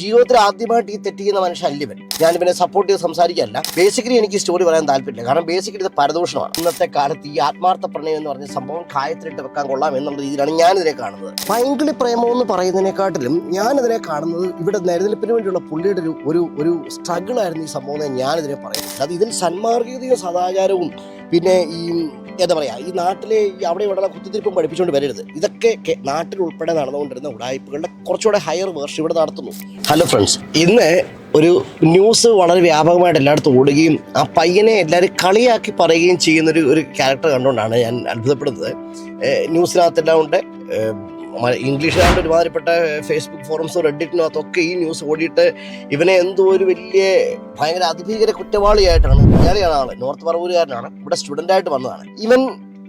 ജീവിതത്തിൽ ആദ്യമായിട്ട് ഈ തെറ്റ് ചെയ്യുന്ന മനുഷ്യൻ അല്ല ഇവൻ. ഞാൻ ഇവനെ സപ്പോർട്ട് ചെയ്ത് സംസാരിക്കാനല്ല ബേസിക്കലി എനിക്ക് സ്റ്റോറി പറയാൻ താല്പര്യമില്ല. കാരണം ബേസിക്കലി ഇത് പരദോഷമാണ് ഇന്നത്തെ കാലത്ത് ഈ ആത്മാർത്ഥ പ്രണയം എന്ന് പറഞ്ഞ സംഭവം കായത്തിലിട്ട് വെക്കാൻ കൊള്ളാം എന്നുള്ള രീതിയിലാണ് ഞാൻ ഞാനിതിനെ കാണുന്നത്. പൈങ്കിളി പ്രേമം എന്ന് പറയുന്നതിനെക്കാട്ടിലും ഞാനിതിനെ കാണുന്നത് ഇവിടെ നിലനിൽപ്പിന് വേണ്ടിയുള്ള പുള്ളിയുടെ ഒരു ഒരു സ്ട്രഗിൾ ആയിരുന്നു ഈ സംഭവം ഞാൻ ഞാനിതിനെ പറയുന്നത്. അത് ഇതിൽ സന്മാർഗീയതയും സദാചാരവും പിന്നെ ഈ എന്താ പറയുക ഈ നാട്ടിലെ ഈ അവിടെ ഇവിടെ കുത്തിത്തിരിപ്പും പഠിപ്പിച്ചുകൊണ്ട് വരരുത്. ഇതൊക്കെ നാട്ടിൽ ഉൾപ്പെടെ നടന്നുകൊണ്ടിരുന്ന ഉടായ്പകളുടെ കുറച്ചുകൂടെ ഹയർ വേർഷൻ ഇവിടെ നടത്തുന്നു. ഹലോ ഫ്രണ്ട്സ് ഇന്ന് ഒരു ന്യൂസ് വളരെ വ്യാപകമായിട്ട് എല്ലായിടത്തും ഓടുകയും ആ പയ്യനെ എല്ലാവരും കളിയാക്കി പറയുകയും ചെയ്യുന്നൊരു ഒരു ക്യാരക്ടർ കണ്ടുകൊണ്ടാണ് ഞാൻ അത്ഭുതപ്പെടുന്നത്. ന്യൂസിനകത്തെല്ലാം ഉണ്ട്. ഇംഗ്ലീഷിലാണ്ട് ഒരുമാതിരിപ്പെട്ട ഫേസ്ബുക്ക് ഫോറംസും റെഡിറ്റിനും അതൊക്കെ ഈ ന്യൂസ് ഓടിയിട്ട് ഇവനെ എന്തോ ഒരു വലിയ ഭയങ്കര അതിഭീകര കുറ്റവാളിയായിട്ടാണ്. മലയാളിയാണ് ആൾ നോർത്ത് പറവൂരുകാരനാണ്. ഇവിടെ സ്റ്റുഡന്റ് ആയിട്ട് വന്നതാണ്. ഇവൻ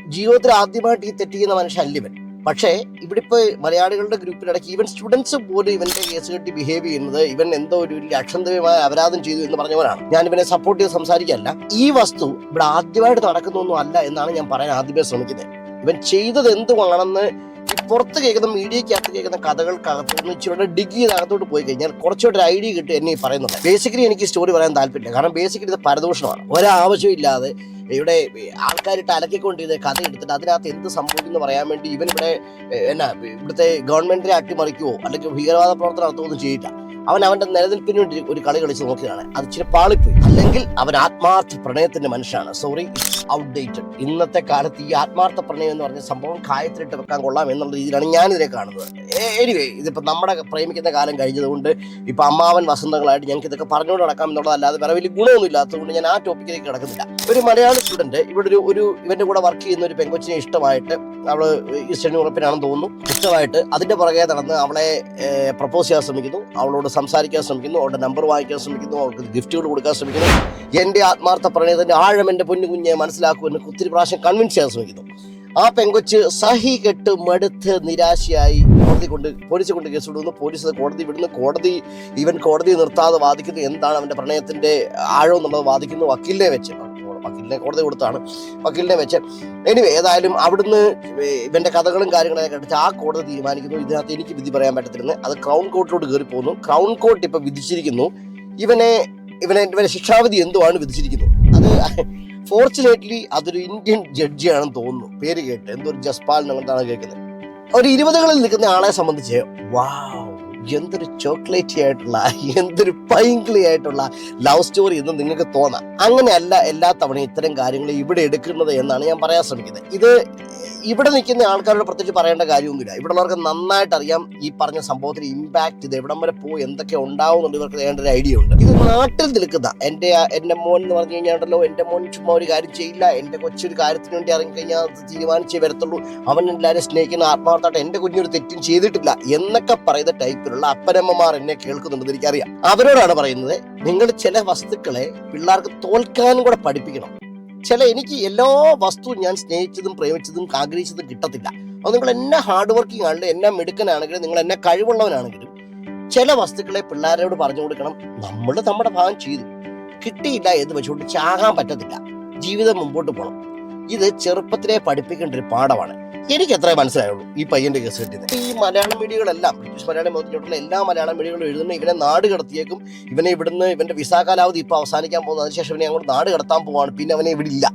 ജീവിതത്തിൽ ആദ്യമായിട്ട് ഈ തെറ്റിക്കുന്ന മനുഷ്യല്ല ഇവൻ. പക്ഷേ ഇവിടെ ഇപ്പോൾ മലയാളികളുടെ ഗ്രൂപ്പിലിടയ്ക്ക് ഈവൻ സ്റ്റുഡൻസ് പോലും ഇവന്റെ കേസ് കെട്ടി ബിഹേവ് ചെയ്യുന്നത് ഇവൻ എന്തോ ഒരു വലിയ അക്ഷന്തവ്യമായ അപരാധം ചെയ്തു എന്ന് പറഞ്ഞവനാണ്. ഞാൻ ഇവനെ സപ്പോർട്ട് ചെയ്ത് സംസാരിക്കല്ല ഈ വസ്തു ഇവിടെ ആദ്യമായിട്ട് നടക്കുന്നൊന്നും അല്ല എന്നാണ് ഞാൻ പറയാൻ ആദ്യമേ ശ്രമിക്കുന്നത്. ഇവൻ ചെയ്തത് എന്തുവാണെന്ന് ഈ പുറത്ത് കേൾക്കുന്ന മീഡിയക്കകത്ത് കേൾക്കുന്ന കഥകൾക്കകത്ത് നിന്ന് ഇച്ചിരി ഡിഗ് ചെയ്ത് അകത്തോട്ട് പോയി കഴിഞ്ഞാൽ കുറച്ചുകൂടെ ഒരു ഐഡിയ കിട്ടും എന്നെ പറയുന്നത്. ബേസിക്കലി എനിക്ക് സ്റ്റോറി പറയാൻ താല്പര്യമില്ല. കാരണം ബേസിക്കലി ഇത് പരദൂഷണമാണ്. ഒരാവശ്യമില്ലാതെ ഇവിടെ ആൾക്കാരിട്ട് അലക്കിക്കൊണ്ടിരുന്ന കഥ എടുത്തിട്ട് അതിനകത്ത് എന്ത് സംഭവിക്കുന്നു പറയാൻ വേണ്ടി ഇവൻ ഇവിടെ എന്നാ ഇവിടുത്തെ ഗവൺമെന്റിനെ അട്ടിമറിക്കുവോ അല്ലെങ്കിൽ ഭീകരവാദ പ്രവർത്തനം നടത്തുകയോ ചെയ്യില്ല. അവൻ അവന്റെ നിലനിൽപ്പിന് വേണ്ടി ഒരു കളി കളിച്ച് നോക്കുകയാണ് അത് ഇച്ചിരി പാളിപ്പോയി. അല്ലെങ്കിൽ അവൻ ആത്മാർത്ഥ പ്രണയത്തിന്റെ മനുഷ്യനാണ്. സോറി ഔട്ട്ഡേറ്റഡ് ഇന്നത്തെ കാലത്ത് ഈ ആത്മാർത്ഥ പ്രണയം എന്ന് പറഞ്ഞ സംഭവം കായത്തിലിട്ട് വെക്കാൻ കൊള്ളാം എന്നുള്ള രീതിയിലാണ് ഞാനിതിനെ കാണുന്നത്. എനിവേ ഇതിപ്പോ നമ്മുടെ പ്രേമിക്കുന്ന കാലം കഴിഞ്ഞതുകൊണ്ട് ഇപ്പൊ അമ്മാവൻ വസന്തങ്ങളായിട്ട് ഞങ്ങൾക്ക് ഇതൊക്കെ പറഞ്ഞുകൊണ്ട് നടക്കാം എന്നുള്ളതല്ലാതെ വേറെ വലിയ ഗുണമൊന്നും ഇല്ലാത്തതുകൊണ്ട് ഞാൻ ആ ടോപ്പിക്കിലേക്ക് കിടക്കുന്നില്ല. ഒരു മലയാളി സ്റ്റുഡന്റ് ഇവിടെ ഒരു ഒരു ഇവന്റെ കൂടെ വർക്ക് ചെയ്യുന്ന ഒരു പെങ്കൊച്ചിനെ ഇഷ്ടമായിട്ട് അവൾ ഈസ്റ്റേൺ യൂറോപ്പിനാണെന്ന് തോന്നുന്നു. ഇഷ്ടമായിട്ട് അതിന്റെ പുറകെ നടന്ന് അവളെ പ്രപ്പോസ് ചെയ്യാൻ ശ്രമിക്കുന്നു. അവളോട് സംസാരിക്കാൻ ശ്രമിക്കുന്നു അവളുടെ നമ്പർ വാങ്ങിക്കാൻ ശ്രമിക്കുന്നു അവൾക്ക് ഗിഫ്റ്റുകൾ കൊടുക്കാൻ ശ്രമിക്കുന്നു. എന്റെ ആത്മാർത്ഥ പ്രണയത്തിന്റെ ആഴം എന്റെ പൊന്നു കുഞ്ഞെ മനസ്സിലാക്കുമെന്ന് ഒത്തിരി പ്രാവശ്യം കൺവിൻസ് ചെയ്യാൻ ശ്രമിക്കുന്നു. ആ പെങ്കൊച്ച് സഹി കെട്ട് മടുത്ത് നിരാശയായി കോടതി കൊണ്ട് പോലീസ് കൊണ്ട് കേസ് വിടുന്നു. പോലീസ് കോടതി വിടുന്നു. കോടതി ഇവൻ കോടതി നിർത്താതെ വാദിക്കുന്നു. എന്താണ് അവന്റെ പ്രണയത്തിന്റെ ആഴം എന്നുള്ളത് വാദിക്കുന്നു. വക്കീലിനെ വെച്ച്. വക്കീലിനെ കോടതി കൊടുത്താണ് വക്കീലിനെ വെച്ച്. എനിവേ ഏതായാലും അവിടുന്ന് ഇവന്റെ കഥകളും കാര്യങ്ങളൊക്കെ കണ്ടിട്ട് ആ കോടതി തീരുമാനിക്കുന്നു. ഇതിനകത്ത് എനിക്ക് വിധി പറയാൻ പറ്റത്തില്ലെന്ന്. അത് ക്രൗൺ കോർട്ടിലോട്ട് കയറി പോകുന്നു ക്രൗൺ കോർട്ട് ഇപ്പൊ വിധിച്ചിരിക്കുന്നു. ഇവനെ ഇവനെ ഇവനെ ശിക്ഷാവിധി എന്തുവാണ് വിധിച്ചിരിക്കുന്നു? അത് ഫോർച്ചുനേറ്റ്ലി അതൊരു ഇന്ത്യൻ ജഡ്ജിയാണെന്ന് തോന്നുന്നു. പേര് കേട്ട്. എന്തോ ഒരു ജസ്പാൽ അങ്ങനത്താണ് കേൾക്കുന്നത്. ഒരു ഇരുപതുകളിൽ നിൽക്കുന്ന ആളെ സംബന്ധിച്ച് വാവ് എന്തൊരു ചോക്ലേറ്റി ആയിട്ടുള്ള എന്തൊരു പൈങ്കിളി ആയിട്ടുള്ള ലവ് സ്റ്റോറി എന്ന് നിങ്ങൾക്ക് തോന്നാം. അങ്ങനെയല്ല എല്ലാ തവണയും ഇത്തരം കാര്യങ്ങൾ ഇവിടെ എടുക്കുന്നത് എന്നാണ് ഞാൻ പറയാൻ ശ്രമിക്കുന്നത്. ഇത് ഇവിടെ നിൽക്കുന്ന ആൾക്കാരോട് പ്രത്യേകിച്ച് പറയേണ്ട കാര്യമൊന്നുമില്ല. ഇവിടെ ഉള്ളവർക്ക് നന്നായിട്ട് അറിയാം ഈ പറഞ്ഞ സംഭവത്തിന് ഇമ്പാക്ട് ഇത് എവിടം വരെ പോയി എന്തൊക്കെ ഉണ്ടാവും എന്നുള്ളത് ഇവർക്ക് വേണ്ട ഒരു ഐഡിയ ഉണ്ട്. ഇത് നാട്ടിൽ നിൽക്കുന്ന എന്റെ എന്റെ മോൻ എന്ന് പറഞ്ഞു കഴിഞ്ഞാൽ ഉണ്ടല്ലോ എന്റെ മോൻ ചുമ്മാ ഒരു കാര്യം ചെയ്യില്ല എന്റെ കൊച്ചൊരു കാര്യത്തിന് വേണ്ടി ഇറങ്ങിക്കഴിഞ്ഞാൽ അത് തീരുമാനിച്ചേ വരത്തുള്ളൂ. അവൻ എല്ലാവരും സ്നേഹിക്കുന്ന ആത്മാർത്ഥമായിട്ട് എന്റെ കുഞ്ഞൊരു തെറ്റും ചെയ്തിട്ടില്ല എന്നൊക്കെ പറയുന്ന ടൈപ്പിലുള്ള അപ്പനമ്മമാർ എന്നെ കേൾക്കുന്നുണ്ടെന്ന് എനിക്കറിയാം. അവരോടാണ് പറയുന്നത് നിങ്ങൾ ചില വസ്തുക്കളെ പിള്ളേർക്ക് തോൽക്കാനും കൂടെ പഠിപ്പിക്കണം. ചില എനിക്ക് എല്ലാ വസ്തുവും ഞാൻ സ്നേഹിച്ചതും പ്രേമിച്ചതും ആഗ്രഹിച്ചതും കിട്ടത്തില്ല. അത് നിങ്ങൾ എന്നെ ഹാർഡ് വർക്കിംഗ് ആണെങ്കിലും എന്നെ മിടുക്കനാണെങ്കിലും നിങ്ങൾ എന്നെ കഴിവുള്ളവനാണെങ്കിലും ചില വസ്തുക്കളെ പിള്ളേരോട് പറഞ്ഞു കൊടുക്കണം. നമ്മൾ നമ്മുടെ ഭാഗം ചെയ്തു. കിട്ടിയില്ല എന്ന് വെച്ചുകൊണ്ട് ചാകാൻ പറ്റത്തില്ല. ജീവിതം മുമ്പോട്ട് പോകണം ഇത് ചെറുപ്പത്തിലെ പഠിപ്പിക്കേണ്ട ഒരു പാഠമാണ്. എനിക്ക് അത്രേ മനസ്സിലായുള്ളൂ ഈ പയ്യന്റെ കേസ് കിട്ടിയത്. ഈ മലയാളം മീഡിയകളെല്ലാം ബ്രിട്ടീഷ് മലയാളം മുതലുള്ള എല്ലാ മലയാളം മീഡിയകളും എഴുതുന്ന ഇവനെ നാട് കടത്തിയേക്കും. ഇവനെ ഇവിടുന്ന് ഇവന്റെ വിസാ കാലാവധി ഇപ്പൊ അവസാനിക്കാൻ പോകുന്നത്. അതിനുശേഷം ഇവനെ അങ്ങോട്ട് നാട് കടത്താൻ പോവാണ്. പിന്നെ അവനെ ഇവിടെ ഇല്ല.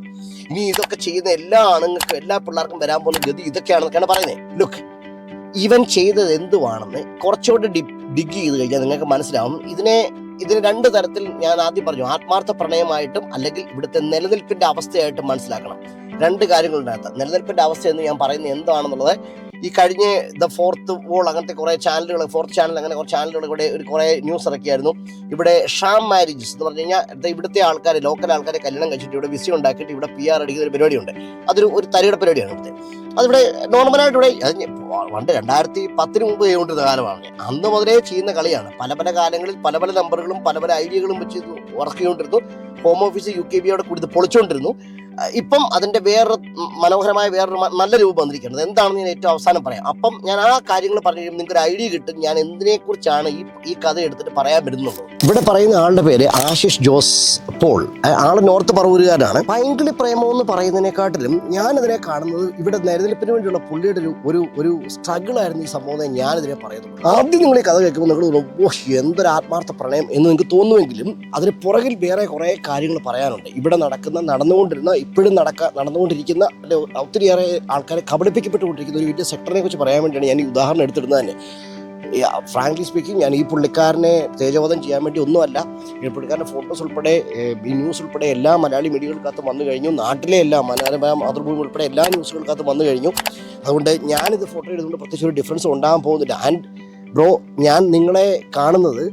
ഇനി ഇതൊക്കെ ചെയ്യുന്ന എല്ലാ ആണുങ്ങൾക്കും എല്ലാ പിള്ളേർക്കും വരാൻ പോകുന്ന ഗതി ഇതൊക്കെയാണെന്നൊക്കെയാണ് പറയുന്നത് ലുക്ക് ഇവൻ ചെയ്തത് എന്തുവാണെന്ന് കുറച്ചുകൂടി ഡിഗ് ചെയ്ത് കഴിഞ്ഞാൽ നിങ്ങൾക്ക് മനസ്സിലാവും. ഇതിനെ ഇതിന് രണ്ട് തരത്തിൽ ഞാൻ ആദ്യം പറഞ്ഞു. ആത്മാർത്ഥ പ്രണയമായിട്ടും അല്ലെങ്കിൽ ഇവിടുത്തെ നിലനിൽപ്പിന്റെ അവസ്ഥയായിട്ടും മനസ്സിലാക്കണം. രണ്ട് കാര്യങ്ങളുണ്ടാകത്ത നിലനിൽപ്പിന്റെ അവസ്ഥ എന്ന് ഞാൻ പറയുന്നത് എന്താണെന്നുള്ളത് ഈ കഴിഞ്ഞ ദ ഫോർത്ത് വോൾ അങ്ങനത്തെ കുറെ ചാനലുകൾ ഫോർത്ത് ചാനൽ അങ്ങനെ കുറച്ച് ചാനലുകൾ ഇവിടെ ഒരു കുറെ ന്യൂസ് ഇറക്കിയായിരുന്നു. ഇവിടെ ഷാം മാരേജസ് എന്ന് പറഞ്ഞു കഴിഞ്ഞാൽ ഇവിടുത്തെ ആൾക്കാർ ലോക്കൽ ആൾക്കാരെ കല്യാണം കഴിച്ചിട്ട് ഇവിടെ വിസി ഉണ്ടാക്കിയിട്ട് ഇവിടെ പി ആർ അടിക്കുന്ന ഒരു പരിപാടിയുണ്ട്. അതൊരു ഒരു തരിയുടെ പരിപാടിയാണ് ഇവിടുത്തെ. അതിവിടെ നോർമലായിട്ട് ഇവിടെ പണ്ട് രണ്ടായിരത്തി പത്തിന് മുമ്പ് ചെയ്തുകൊണ്ടിരുന്ന കാലമാണ്. അന്ന് മുതലേ ചെയ്യുന്ന കളിയാണ്. പല പല കാലങ്ങളിൽ പല പല നമ്പറുകളും പല പല ഐഡിയകളും വെച്ച് വർക്ക് ചെയ്തുകൊണ്ടിരുന്നു. Home office U K B അവിടെ കൂടുതൽ പൊളിച്ചുകൊണ്ടിരുന്നു. ഇപ്പം അതിന്റെ വേറെ മനോഹരമായ വേറൊരു നല്ല രൂപം വന്നിരിക്കുന്നത്. എന്താണെന്ന് ഞാൻ ഏറ്റവും അവസാനം പറയാം. അപ്പം ഞാൻ ആ കാര്യങ്ങൾ പറഞ്ഞു കഴിയുമ്പോൾ നിങ്ങൾക്ക് ഒരു ഐഡിയ കിട്ടും. ഞാൻ എന്തിനെക്കുറിച്ചാണ് ഈ ഈ കഥ എടുത്തിട്ട് പറയാൻ വരുന്നത്. ഇവിടെ പറയുന്ന ആളുടെ പേര് ആശിഷ് ജോസ് പോൾ. ആൾ നോർത്ത് പറവൂരുകാരനാണ്. പൈങ്കിളി പ്രേമം എന്ന് പറയുന്നതിനെക്കാട്ടിലും ഞാനിതിനെ കാണുന്നത് ഇവിടെ നിലനിൽപ്പിന് വേണ്ടിയുള്ള പുള്ളിയുടെ ഒരു ഒരു ഒരു സ്ട്രഗിൾ ആയിരുന്നു ഈ സംഭവം ഞാനിതിനെ പറയുന്നത്. ആദ്യം നിങ്ങൾ ഈ കഥ കേൾക്കുമ്പോൾ നിങ്ങൾ ഓ എന്തൊരു ആത്മാർത്ഥ പ്രണയം എന്ന് നിങ്ങൾക്ക് തോന്നുമെങ്കിലും അതിന് പുറകിൽ വേറെ കുറേ കാര്യങ്ങൾ പറയാനുണ്ട്. ഇവിടെ നടക്കുന്ന നടന്നുകൊണ്ടിരുന്ന ഇപ്പോഴും നടക്ക നടന്നുകൊണ്ടിരിക്കുന്ന ഒത്തിരിയേറെ ആൾക്കാരെ കബളിപ്പിക്കപ്പെട്ടുകൊണ്ടിരിക്കുന്ന ഒരു വലിയ സെക്ടറിനെ കുറിച്ച് പറയാൻ വേണ്ടിയാണ് ഞാൻ ഈ ഉദാഹരണം എടുത്തിടുന്നത് തന്നെ. ഫ്രാങ്ക്ലി സ്പീക്കിംഗ് ഞാൻ ഈ പുള്ളിക്കാരനെ തേജോവധം ചെയ്യാൻ വേണ്ടി ഒന്നുമല്ല. ഈ പുള്ളിക്കാരന്റെ ഫോട്ടോസ് ഉൾപ്പെടെ ഈ ന്യൂസ് ഉൾപ്പെടെ എല്ലാ മലയാളി മീഡിയകൾക്കകത്ത് വന്നു കഴിഞ്ഞു. നാട്ടിലെ എല്ലാ മനോരമ മാതൃഭൂമി ഉൾപ്പെടെ എല്ലാ ന്യൂസുകൾക്കകത്ത് വന്നു കഴിഞ്ഞു. അതുകൊണ്ട് ഞാനിത് ഫോട്ടോ എടുത്തുകൊണ്ട് പ്രത്യേകിച്ച് ഒരു ഡിഫറൻസ് ഉണ്ടാകാൻ പോകുന്നില്ല. ആൻഡ് ബ്രോ ഞാൻ നിങ്ങളെ കാണുന്നത്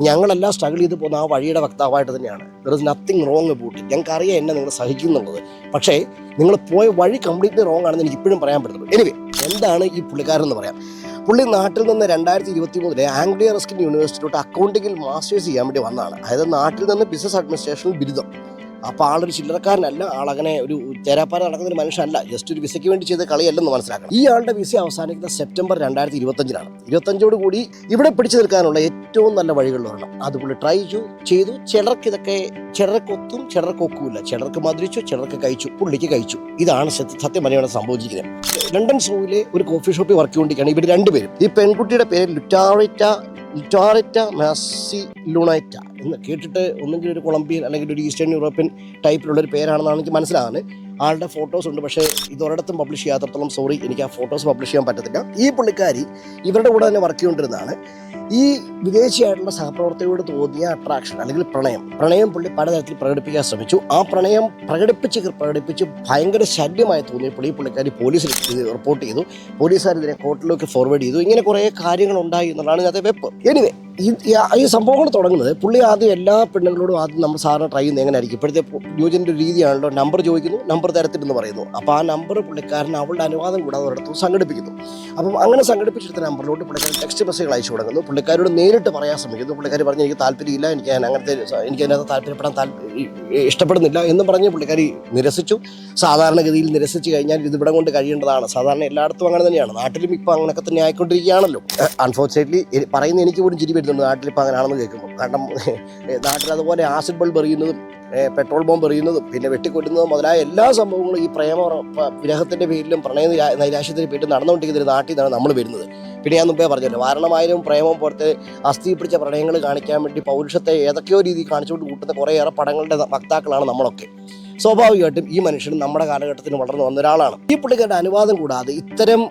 ഞങ്ങളെല്ലാം സ്ട്രഗിൾ ചെയ്ത് പോകുന്ന ആ വഴിയുടെ വക്താവായിട്ട് തന്നെയാണ്. There is nothing wrong about it ഞങ്ങൾക്ക് അറിയാം എന്നെ നിങ്ങൾ സഹിക്കുന്നുള്ളത്. പക്ഷേ നിങ്ങൾ പോയ വഴി കംപ്ലീറ്റ്ലി റോങ് ആണെന്ന് എനിക്ക് ഇപ്പോഴും പറയാൻ പറ്റുള്ളൂ എനിവേ എന്താണ് ഈ പുള്ളിക്കാരൻ എന്ന് പറയാം. പുള്ളി നാട്ടിൽ നിന്ന് രണ്ടായിരത്തി ഇരുപത്തി മൂന്നിലെ ആംഗ്ലിയ റസ്കിൻ യൂണിവേഴ്സിറ്റിയിലോട്ട് അക്കൗണ്ടിങ്ങിൽ മാസ്റ്റേഴ്സ് ചെയ്യാൻ വേണ്ടി വന്നതാണ്. അതായത് നാട്ടിൽ നിന്ന് ബിസിനസ് അഡ്മിനിസ്ട്രേഷൻ ബിരുദം. അപ്പോൾ ആളൊരു ചില്ലറക്കാരനല്ല ആളങ്ങനെ ഒരു തേരാപ്പാര നടക്കുന്ന ഒരു മനുഷ്യനല്ല. ജസ്റ്റ് ഒരു വിസയ്ക്ക് വേണ്ടി ചെയ്ത കളിയല്ലെന്ന് മനസ്സിലാക്കണം. ഈ ആളുടെ വിസ അവസാനിക്കുന്ന സെപ്റ്റംബർ രണ്ടായിരത്തി ഇരുപത്തഞ്ചിനാണ് ഇരുപത്തഞ്ചോട് കൂടി ഇവിടെ പിടിച്ചു നിൽക്കാനുള്ള ഏറ്റവും നല്ല വഴികളിൽ അതുപോലെ ട്രൈ ചെയ്തു. ചിലർക്ക് ഇതൊക്കെ ചിലർക്കൊത്തും ചിലർക്കൊക്കുമില്ല ചിലർക്ക് മധുരിച്ചു ചിലർക്ക് കഴിച്ചു. പുള്ളിക്ക് കഴിച്ചു. ഇതാണ് സത്യ- പറഞ്ഞാൽ സംഭവിച്ചിരിക്കുന്നത്. ലണ്ടൻ സൂവിലെ ഒരു കോഫി ഷോപ്പിൽ വർക്ക് ചെയ്തുകൊണ്ടിരിക്കുകയാണ് ഇവർ രണ്ടുപേരും. ഈ പെൺകുട്ടിയുടെ പേര് ലുറ്റാറിറ്റ ലുറ്റാറിറ്റ മാസി ലുണൈറ്റ കേട്ടിട്ട് ഒന്നെങ്കിൽ ഒരു കൊളംബിയൻ അല്ലെങ്കിൽ ഒരു ഈസ്റ്റേൺ യൂറോപ്യൻ ടൈപ്പിലുള്ള ഒരു പേരാണെന്നാണ് എനിക്ക് മനസ്സിലാകുന്നത്. ആളുടെ ഫോട്ടോസ് ഉണ്ട്. പക്ഷേ ഇതൊരിടത്തും പബ്ലിഷ് ചെയ്യാത്തടത്തോളം സോറി എനിക്ക് ആ ഫോട്ടോസ് പബ്ലിഷ് ചെയ്യാൻ പറ്റത്തില്ല. ഈ പുള്ളിക്കാരി ഇവരുടെ കൂടെ തന്നെ വർക്ക് ചെയ്തുകൊണ്ടിരുന്നതാണ്. ഈ വിദേശിയായിട്ടുള്ള സഹപ്രവർത്തകരോട് തോന്നിയ അട്രാക്ഷൻ അല്ലെങ്കിൽ പ്രണയം. പ്രണയം പുള്ളി പലതരത്തിൽ പ്രകടിപ്പിക്കാൻ ശ്രമിച്ചു. ആ പ്രണയം പ്രകടിപ്പിച്ച് പ്രകടിപ്പിച്ച് ഭയങ്കര ശല്യമായി തോന്നിയപ്പോൾ ഈ പുള്ളിക്കാരി പോലീസിൽ റിപ്പോർട്ട് ചെയ്തു. പോലീസുകാർ ഇതിനെ കോർട്ടിലേക്ക് ഫോർവേഡ് ചെയ്തു. ഇങ്ങനെ കുറേ കാര്യങ്ങൾ ഉണ്ടായി എന്നുള്ളതാണ് ഇതിനകത്തെ വെപ്പ്. എനിവേ ഈ സംഭവങ്ങൾ തുടങ്ങുന്നത് പുള്ളി ആദ്യം എല്ലാ പെണ്ണുങ്ങളോടും ആദ്യം നമ്മൾ സാറിന് ട്രൈ ചെയ്യുന്നത് എങ്ങനെയായിരിക്കും? ഇപ്പോഴത്തെ ന്യൂജന്റെ ഒരു രീതിയാണല്ലോ. നമ്പർ ചോദിക്കുന്നു. നമ്പർ തരത്തില്ലെന്ന് പറയുന്നു. അപ്പോൾ ആ നമ്പർ പുള്ളിക്കാരൻ അവളുടെ അനുവാദം കൂടാതെ ഒരിടത്തും സംഘടിപ്പിക്കുന്നു. അപ്പം അങ്ങനെ സംഘടിപ്പിച്ചെടുത്ത നമ്പറിലോട്ട് പുള്ളിക്കാരൻ ടെക്സ്റ്റ് മെസ്സേജ് അയച്ചു കൊടുക്കുന്നു. പുള്ളിക്കാരോട് നേരിട്ട് പറയാൻ ശ്രമിക്കുന്നു. പുള്ളിക്കാർ പറഞ്ഞ് എനിക്ക് താല്പര്യമില്ല. എനിക്ക് ഞാൻ അങ്ങനത്തെ എനിക്ക് അതിനകത്ത് താല്പര്യപ്പെടാൻ താല്പര്യം ഇഷ്ടപ്പെടുന്നില്ല എന്ന് പറഞ്ഞ് പുള്ളിക്കാരി നിരസിച്ചു. സാധാരണഗതിയിൽ നിരസിച്ചു കഴിഞ്ഞാൽ ഇത് ഇവിടെ കൊണ്ട് കഴിയേണ്ടതാണ്. സാധാരണ എല്ലായിടത്തും അങ്ങനെ തന്നെയാണ്. നാട്ടിലും ഇപ്പോൾ അങ്ങനെയൊക്കെ തന്നെ ആയിക്കൊണ്ടിരിക്കുകയാണല്ലോ. അൺഫോർച്ചുനേറ്റ്ലി പറയുന്ന എനിക്ക് പോലും ചിരി വരുന്നുണ്ട്. നാട്ടിൽ ഇപ്പോൾ അങ്ങനെയാണെന്ന് കേൾക്കുമ്പോൾ കാരണം നാട്ടിൽ അതുപോലെ ആസിഡ് ബൾബ് എറിയുന്നതും പെട്രോൾ ബോംബ് എറിയുന്നതും പിന്നെ വെട്ടിക്കൊല്ലുന്നതും മുതലായ എല്ലാ സംഭവങ്ങളും ഈ പ്രേമ വിരഹത്തിന്റെ പേരിലും പ്രണയ നൈരാശ്യത്തിന്റെ പേരിലും നടന്നുകൊണ്ടിരിക്കുന്ന ഒരു നാട്ടിൽ നിന്നാണ് നമ്മൾ വരുന്നത്. പിന്നെ ഞാൻ മുമ്പേ പറഞ്ഞല്ലോ വാരണമായാലും പ്രേമം പോലത്തെ അസ്ഥി പിടിച്ച പ്രണയങ്ങൾ കാണിക്കാൻ വേണ്ടി പൗരുഷത്തെ ഏതൊക്കെയോ രീതിയിൽ കാണിച്ചുകൊണ്ട് കൂട്ടുന്ന കുറേയേറെ പടങ്ങളുടെ വക്താക്കളാണ് നമ്മളൊക്കെ. സ്വാഭാവികമായിട്ടും ഈ മനുഷ്യൻ നമ്മുടെ കാലഘട്ടത്തിൽ വളർന്നു വന്ന ഒരാളാണ്. ഈ പുള്ളിക്കാരുടെ അനുവാദം കൂടാതെ ഇത്തരം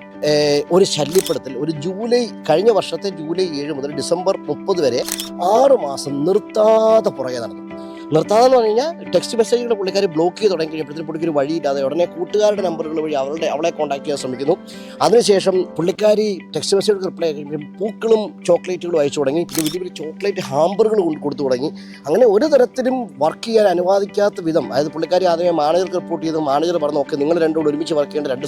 ഒരു ശല്യപ്പെടുത്തൽ ഒരു ജൂലൈ കഴിഞ്ഞ വർഷത്തെ ജൂലൈ ഏഴ് മുതൽ ഡിസംബർ മുപ്പത് വരെ ആറ് മാസം നിർത്താതെ പുറകെ നടന്നു. നിർത്താതെ എന്ന് പറഞ്ഞു കഴിഞ്ഞാൽ ടെക്സ്റ്റ് മെസ്സേജുകൾ പുള്ളിക്കാർ ബ്ലോക്ക് ചെയ്ത് തുടങ്ങി കഴിഞ്ഞപ്പോഴത്തേക്കും പുള്ളിക്ക് ഒരു വഴിയില്ലാതെ ഉടനെ കൂട്ടുകാരുടെ നമ്പറുകൾ വഴി അവളുടെ അവളെ കോൺടാക്ട് ചെയ്യാൻ ശ്രമിക്കുന്നു. അതിനുശേഷം പുള്ളിക്കാരി ടെക്സ്റ്റ് മെസ്സേജ് റിപ്ലൈ പൂക്കളും ചോക്ലേറ്റുകളും അയച്ചു തുടങ്ങി. പിന്നെ വലിയ വലിയ ചോക്ലേറ്റ് ഹാമ്പറുകൾ കൊടുത്തു തുടങ്ങി. അങ്ങനെ ഒരു തരത്തിലും വർക്ക് ചെയ്യാൻ അനുവാദിക്കാത്ത വിധം അതായത് പുള്ളിക്കാരി ആദ്യമേ മാനേജർക്ക് റിപ്പോർട്ട് ചെയ്തു മാനേജർ പറഞ്ഞു ഓക്കെ നിങ്ങൾ രണ്ടുകൂടെ ഒരുമിച്ച് വർക്ക് ചെയ്യേണ്ട രണ്ട്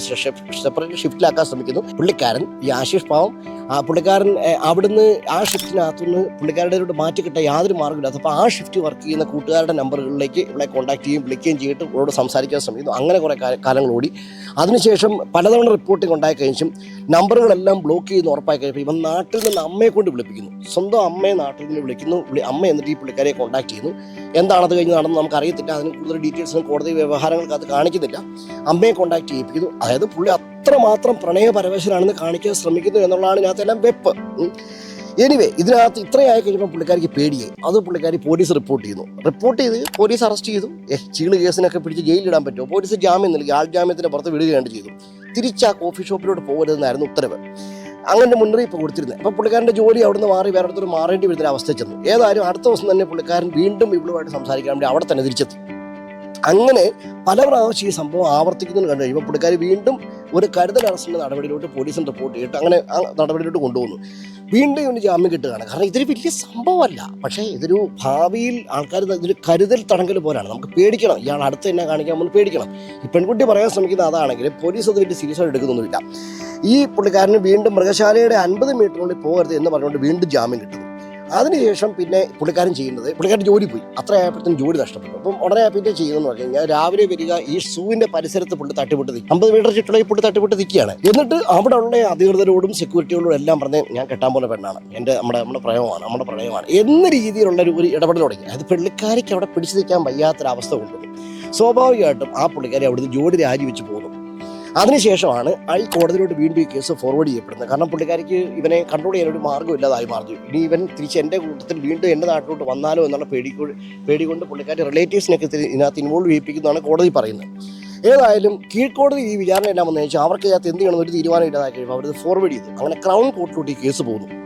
സെപ്പറേറ്റ് ഷിഫ്റ്റിലാക്കാൻ ശ്രമിക്കുന്നു. പുള്ളിക്കാരൻ ഈ ആശിഷ് പാവം ആ പുള്ളിക്കാരൻ അവിടുന്ന് ആ ഷിഫ്റ്റിനകത്തുനിന്ന് പുള്ളിക്കാരുടെ മാറ്റി കിട്ടാൻ യാതൊരു മാർഗമില്ല അപ്പോൾ ആ ഷിഫ്റ്റ് വർക്ക് ചെയ്യുന്ന കൂട്ടുകാരുടെ നമ്പറുകളിലേക്ക് ഇവിടെ കോൺടാക്ട് ചെയ്യും വിളിക്കുകയും ചെയ്തിട്ട് ഇവരോട് സംസാരിക്കാൻ ശ്രമിക്കുന്നു. അങ്ങനെ കുറേ കാലങ്ങൾ ഓടി. അതിനുശേഷം പലതവണ റിപ്പോർട്ടിംഗ് ഉണ്ടായി കഴിഞ്ഞും നമ്പറുകളെല്ലാം ബ്ലോക്ക് ചെയ്യുന്ന ഉറപ്പായി കഴിഞ്ഞപ്പോൾ ഇവൻ നാട്ടിൽ നിന്ന് അമ്മയെ കൊണ്ട് വിളിപ്പിക്കുന്നു. സ്വന്തം അമ്മയെ നാട്ടിൽ നിന്ന് വിളിക്കുന്നു. വിളി- അമ്മ എന്നിട്ട് ഈ പുള്ളിക്കാരെ കോൺടാക്ട് ചെയ്യുന്നു. എന്താണത് കഴിഞ്ഞ് നമുക്ക് അറിയത്തില്ല. അതിന് കൂടുതൽ ഡീറ്റെയിൽസും കോടതി വ്യവഹാരങ്ങൾക്ക് അത് കാണിക്കുന്നില്ല. അമ്മയെ കോൺടാക്ട് ചെയ്യിപ്പിക്കുന്നു. അതായത് പുള്ളി അത്രമാത്രം പ്രണയപരവശനാണെന്ന് കാണിക്കാൻ ശ്രമിക്കുന്നു എന്നുള്ളതാണ് ഇതിനകത്തെല്ലാം വെപ്പ്. എനിവേ ഇതിനകത്ത് ഇത്രയായി കഴിഞ്ഞപ്പോൾ പുള്ളിക്കാരിക്ക് പേടിയായി. അത് പുള്ളിക്കാരി പോലീസ് റിപ്പോർട്ട് ചെയ്തു. റിപ്പോർട്ട് ചെയ്ത് പോലീസ് അറസ്റ്റ് ചെയ്തു. ഏഹ് ചീൾ കേസിനൊക്കെ പിടിച്ച് ജയിലിടാൻ പറ്റുമോ? പോലീസ് ജാമ്യം നൽകി. ആൾ ജാമ്യത്തിന് പുറത്ത് വിടുകയാണ് ചെയ്തു തിരിച്ച് ആ കോഫി ഷോപ്പിലോട്ട് പോകരുതെന്നായിരുന്നു ഉത്തരവ്. അങ്ങനെ മുന്നറിയിപ്പ് കൊടുത്തിരുന്നത്. അപ്പോൾ പുള്ളിക്കാരന്റെ ജോലി അവിടുന്ന് മാറി വേറെ അടുത്തൊരു മാറേണ്ടി വരുന്ന അവസ്ഥ ചെന്നു. ഏതായാലും അടുത്ത ദിവസം തന്നെ പുള്ളിക്കാരൻ വീണ്ടും ഇവളുമായിട്ട് സംസാരിക്കാൻ വേണ്ടി അവിടെ തന്നെ തിരിച്ചെത്തി. അങ്ങനെ പല പ്രാവശ്യം ഈ സംഭവം ആവർത്തിക്കുന്നത് കണ്ടു? കഴിയുമ്പോൾ പുള്ളിക്കാരി വീണ്ടും ഒരു കരുതൽ അറസ്റ്റിന്റെ നടപടിയിലോട്ട് പോലീസിന് റിപ്പോർട്ട് ചെയ്തിട്ട് അങ്ങനെ ആ നടപടിയിലോട്ട് കൊണ്ടുപോകുന്നു. വീണ്ടും ഇവന് ജാമ്യം കിട്ടുകയാണ്. കാരണം ഇതൊരു വലിയ സംഭവമല്ല. പക്ഷേ ഇതൊരു ഭാവിയിൽ ആൾക്കാർ ഇതൊരു കരുതൽ തടങ്കൽ പോലാണ് നമുക്ക് പേടിക്കണം. ഇയാൾ അടുത്ത് തന്നെ കാണിക്കാൻ നമ്മൾ പേടിക്കണം. ഈ പെൺകുട്ടി പറയാൻ ശ്രമിക്കുന്ന അതാണെങ്കിൽ പോലീസ് അത് വലിയ സീരിയസ് ആയിട്ട് എടുക്കുന്നൊന്നുമില്ല. ഈ പുള്ളിക്കാരന് വീണ്ടും മൃഗശാലയുടെ അൻപത് മീറ്ററിനുള്ളിൽ പോകരുത് എന്ന് പറഞ്ഞുകൊണ്ട് വീണ്ടും ജാമ്യം കിട്ടുന്നു. അതിനുശേഷം പിന്നെ പുള്ളിക്കാരൻ ചെയ്യുന്നത് പുള്ളിക്കാരൻ ജോലി പോയി. അത്ര ആയപ്പോഴത്തേനും ജോലി നഷ്ടപ്പെട്ടു. അപ്പം ഉടനെ പിന്നെ ചെയ്യുന്നതെന്ന് പറഞ്ഞു കഴിഞ്ഞാൽ രാവിലെ വരിക ഈ സൂവിന്റെ പരിസരത്ത് പുള്ളി തട്ടിപ്പെട്ട് നിൽക്കും. അമ്പത് മീറ്റർ ചുറ്റുള്ള പുള്ളി തട്ടിപ്പെട്ട് നിൽക്കുകയാണ്. എന്നിട്ട് അവിടെ ഉള്ള അധികൃതരോടും സെക്യൂരിറ്റികളോടും എല്ലാം പറഞ്ഞ് ഞാൻ കെട്ടാൻ പോലെ പെണ്ണാണ്. എന്റെ നമ്മുടെ നമ്മുടെ പ്രയോഗമാണ് നമ്മുടെ പ്രളയമാണ് എന്ന രീതിയിലുള്ള ഒരു ഒരു ഇടപെടൽ തുടങ്ങി. അത് പുള്ളിക്കാരിക്ക് അവിടെ പിടിച്ചു നിൽക്കാൻ വയ്യാത്തൊരവസ്ഥ കൊണ്ടുവന്നു സ്വാഭാവികമായിട്ടും ആ പുള്ളിക്കാരി അവിടുന്ന് ജോലി രാജിവെച്ച് പോകുന്നു അതിനുശേഷമാണ് അയാൾ കോടതിയിലോട്ട് വീണ്ടും ഈ കേസ് ഫോർവേഡ് ചെയ്യപ്പെടുന്നത്. കാരണം പുള്ളിക്കാരിക്ക് ഇവനെ കൺട്രോൾ ചെയ്യാൻ ഒരു മാർഗമില്ലാതായി മാറി. ഇനി ഇവൻ തിരിച്ച് എന്റെ കൂട്ടത്തിൽ വീണ്ടും എന്റെ നാട്ടിലോട്ട് വന്നാലോ എന്നുള്ള പേടി പേടി കൊണ്ട് പുള്ളിക്കാരി റിലേറ്റീവ്സിനൊക്കെ ഇതിനകത്ത് ഇൻവോൾവ് ചെയ്യിപ്പിക്കുന്നതാണ് കോടതി പറയുന്നത്. ഏതായാലും കീഴ്ക്കോടതി ഈ വിചാരണ എല്ലാം വന്നു വെച്ചാൽ അവർക്ക് ഇതിനകത്ത് എന്ത് ചെയ്യണമെന്നൊരു തീരുമാനം ഇല്ലാതായി കഴിയുമ്പോൾ അവർ ഫോർവേഡ് ചെയ്തു. അങ്ങനെ ക്രൗൺ കോർട്ടിലോട്ട് ഈ കേസ് പോകുന്നു.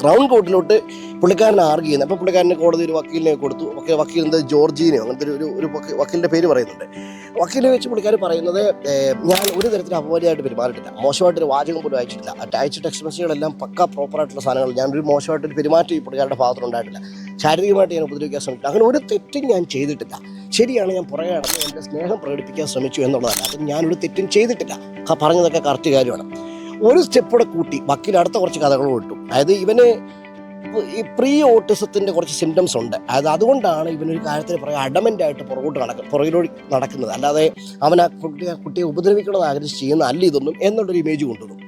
ക്രൗൺ കോർട്ടിലോട്ട് പുള്ളിക്കാരൻ ആർഗ് ചെയ്യുന്നത്. അപ്പോൾ പുള്ളിക്കാരന് കോടതി ഒരു വക്കീലിനെ കൊടുത്തു. വക്കീൽ വക്കീൽ എന്താ ജോർജീനോ അങ്ങനത്തെ ഒരു ഒരു- വക്കീലിന്റെ പേര് പറയുന്നുണ്ട്. വക്കീലിനെ വെച്ച് പുള്ളിക്കാർ പറയുന്നത് ഞാൻ ഒരു തരത്തിൽ അപമര്യാദയായിട്ട് പെരുമാറിയിട്ടില്ല. മോശമായിട്ടൊരു വാചകം പോലും അയച്ചിട്ടില്ല. അയച്ച ടെക്സ്റ്റ് മെസ്സേജുകളെല്ലാം പക്ക പ്രോപ്പറായിട്ടുള്ള സാധനങ്ങൾ ഞാനൊരു മോശമായിട്ടൊരു പെരുമാറ്റം ഈ പുള്ളിക്കാരുടെ ഭാഗത്തുനിന്നുണ്ടായിട്ടില്ല. ശാരീരികമായിട്ട് ഞാൻ ഉപദ്രവിക്കാൻ ശ്രമിച്ചില്ല അങ്ങനെ ഒരു തെറ്റും ഞാൻ ചെയ്തിട്ടില്ല. ശരിയാണ് ഞാൻ പുറകെ നടന്ന് എന്റെ സ്നേഹം പ്രകടിപ്പിക്കാൻ ശ്രമിച്ചു എന്നുള്ളതല്ല. അത് ഞാനൊരു തെറ്റും ചെയ്തിട്ടില്ല. പറഞ്ഞതൊക്കെ കറക്റ്റ് കാര്യമാണ്. ഒരു സ്റ്റെപ്പ് കൂടെ കൂട്ടി. വക്കീൽ അടുത്ത കുറച്ച് കഥകൾ കിട്ടും അതായത് ഇവന് ഈ പ്രീ ഓട്ടിസത്തിന്റെ കുറച്ച് സിംറ്റംസ് ഉണ്ട്. അതായത് അതുകൊണ്ടാണ് ഇവനൊരു കാര്യത്തിൽ പറയാം അഡമന്റ് ആയിട്ട് പുറകോട്ട് നടക്കുക പുറകിലോട്ട് നടക്കുന്നത്. അല്ലാതെ അവൻ ആ കുട്ടിയെ കുട്ടിയെ ഉപദ്രവിക്കണമെന്ന് ആഗ്രഹിച്ച് ചെയ്യുന്ന അല്ല ഇതൊന്നും എന്നുള്ളൊരു ഇമേജ് കൊണ്ടുവന്നു.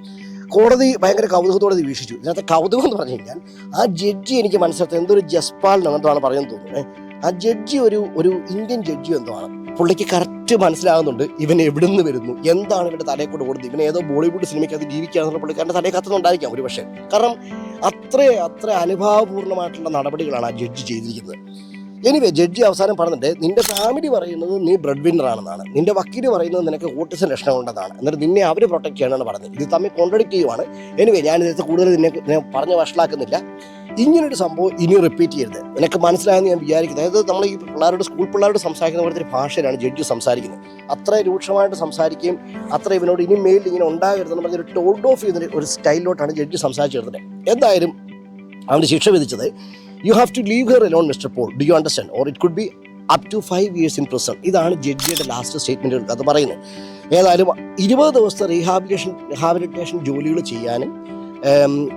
കോടതി ഭയങ്കര കൗതുകത്തോടെ ഇത് വീക്ഷിച്ചു. ഇതിനകത്ത് കൗതുകം എന്ന് പറഞ്ഞു കഴിഞ്ഞാൽ ആ ജഡ്ജി എനിക്ക് മനസ്സിലാത്ത എന്തൊരു ജസ്പാൽ അങ്ങനത്താണ് പറയുന്നത് തോന്നുന്നത് ആ ജഡ്ജി ഒരു ഒരു ഇന്ത്യൻ ജഡ്ജി എന്തോ ആണ്. പുള്ളിക്ക് കറക്റ്റ് മനസ്സിലാകുന്നുണ്ട് ഇവൻ എവിടുന്ന് വരുന്നു എന്താണ് ഇവന്റെ തലയെ കൂടെ ഓടുന്നത്? ഇവൻ ഏതോ ബോളിവുഡ് സിനിമയ്ക്കകത്ത് ജീവിക്കുകയാണെന്നുള്ള പുള്ളിക്കാരന്റെ തലയെ കത്തുന്നുണ്ടായിരിക്കാം ഒരു പക്ഷേ കാരണം അത്ര അത്ര അനുഭാവപൂർണമായിട്ടുള്ള നടപടികളാണ് ആ ജഡ്ജി ചെയ്തിരിക്കുന്നത്. എനിവേ ജഡ്ജി അവസാനം പറഞ്ഞിട്ട് നിന്റെ ഫാമിലി പറയുന്നത് നീ ബ്രെഡ് വിന്നർ ആണെന്നാണ്. നിന്റെ വക്കീൽ പറയുന്നത് നിനക്ക് ഓട്ടിസം ലക്ഷണമുണ്ടെന്നാണ്. എന്നിട്ട് നിന്നെ അവർ പ്രൊട്ടക്ട് ചെയ്യണമെന്ന് പറഞ്ഞത്. ഇത് തമ്മിൽ കോൺട്രഡിക്റ്റീവാണ് എനിവേ ഞാൻ ഇതിനകത്ത് കൂടുതൽ നിന്നെ നിന്നെ പറഞ്ഞ് വഷളാക്കുന്നില്ല. ഇങ്ങനൊരു സംഭവം ഇനി റിപ്പീറ്റ് ചെയ്യരുത്. എനിക്ക് മനസ്സിലായെന്ന് ഞാൻ വിചാരിക്കുന്നത് അതായത് നമ്മൾ ഈ പിള്ളേരോട് സ്കൂൾ പിള്ളേരോട് സംസാരിക്കുന്ന പോലത്തെ ഭാഷയിലാണ് ജഡ്ജി സംസാരിക്കുന്നത്. അത്ര രൂക്ഷമായിട്ട് സംസാരിക്കുകയും അത്ര ഇവനോട് ഇനി മെയിൽ ഇങ്ങനെ ഉണ്ടാകരുതെന്ന് പറഞ്ഞൊരു ടോൾഡ് ഓഫ് ചെയ്ത ഒരു സ്റ്റൈലിലോട്ടാണ് ജഡ്ജി സംസാരിച്ചിരുന്നത് എന്തായാലും അവന് ശിക്ഷ വിധിച്ചത് you have to leave her alone mister Paul do you understand or it could be up to five years in prison ഇതാണ് ജഡ്ജിയുടെ ലാസ്റ്റ് സ്റ്റേറ്റ്മെന്റുകൾ അത് പറയുന്നത്. ഏതായാലും ഇരുപത് ദിവസത്തെ റീഹാബിലിറ്റേഷൻ റീഹാബിലിറ്റേഷൻ ജോലികൾ ചെയ്യാനും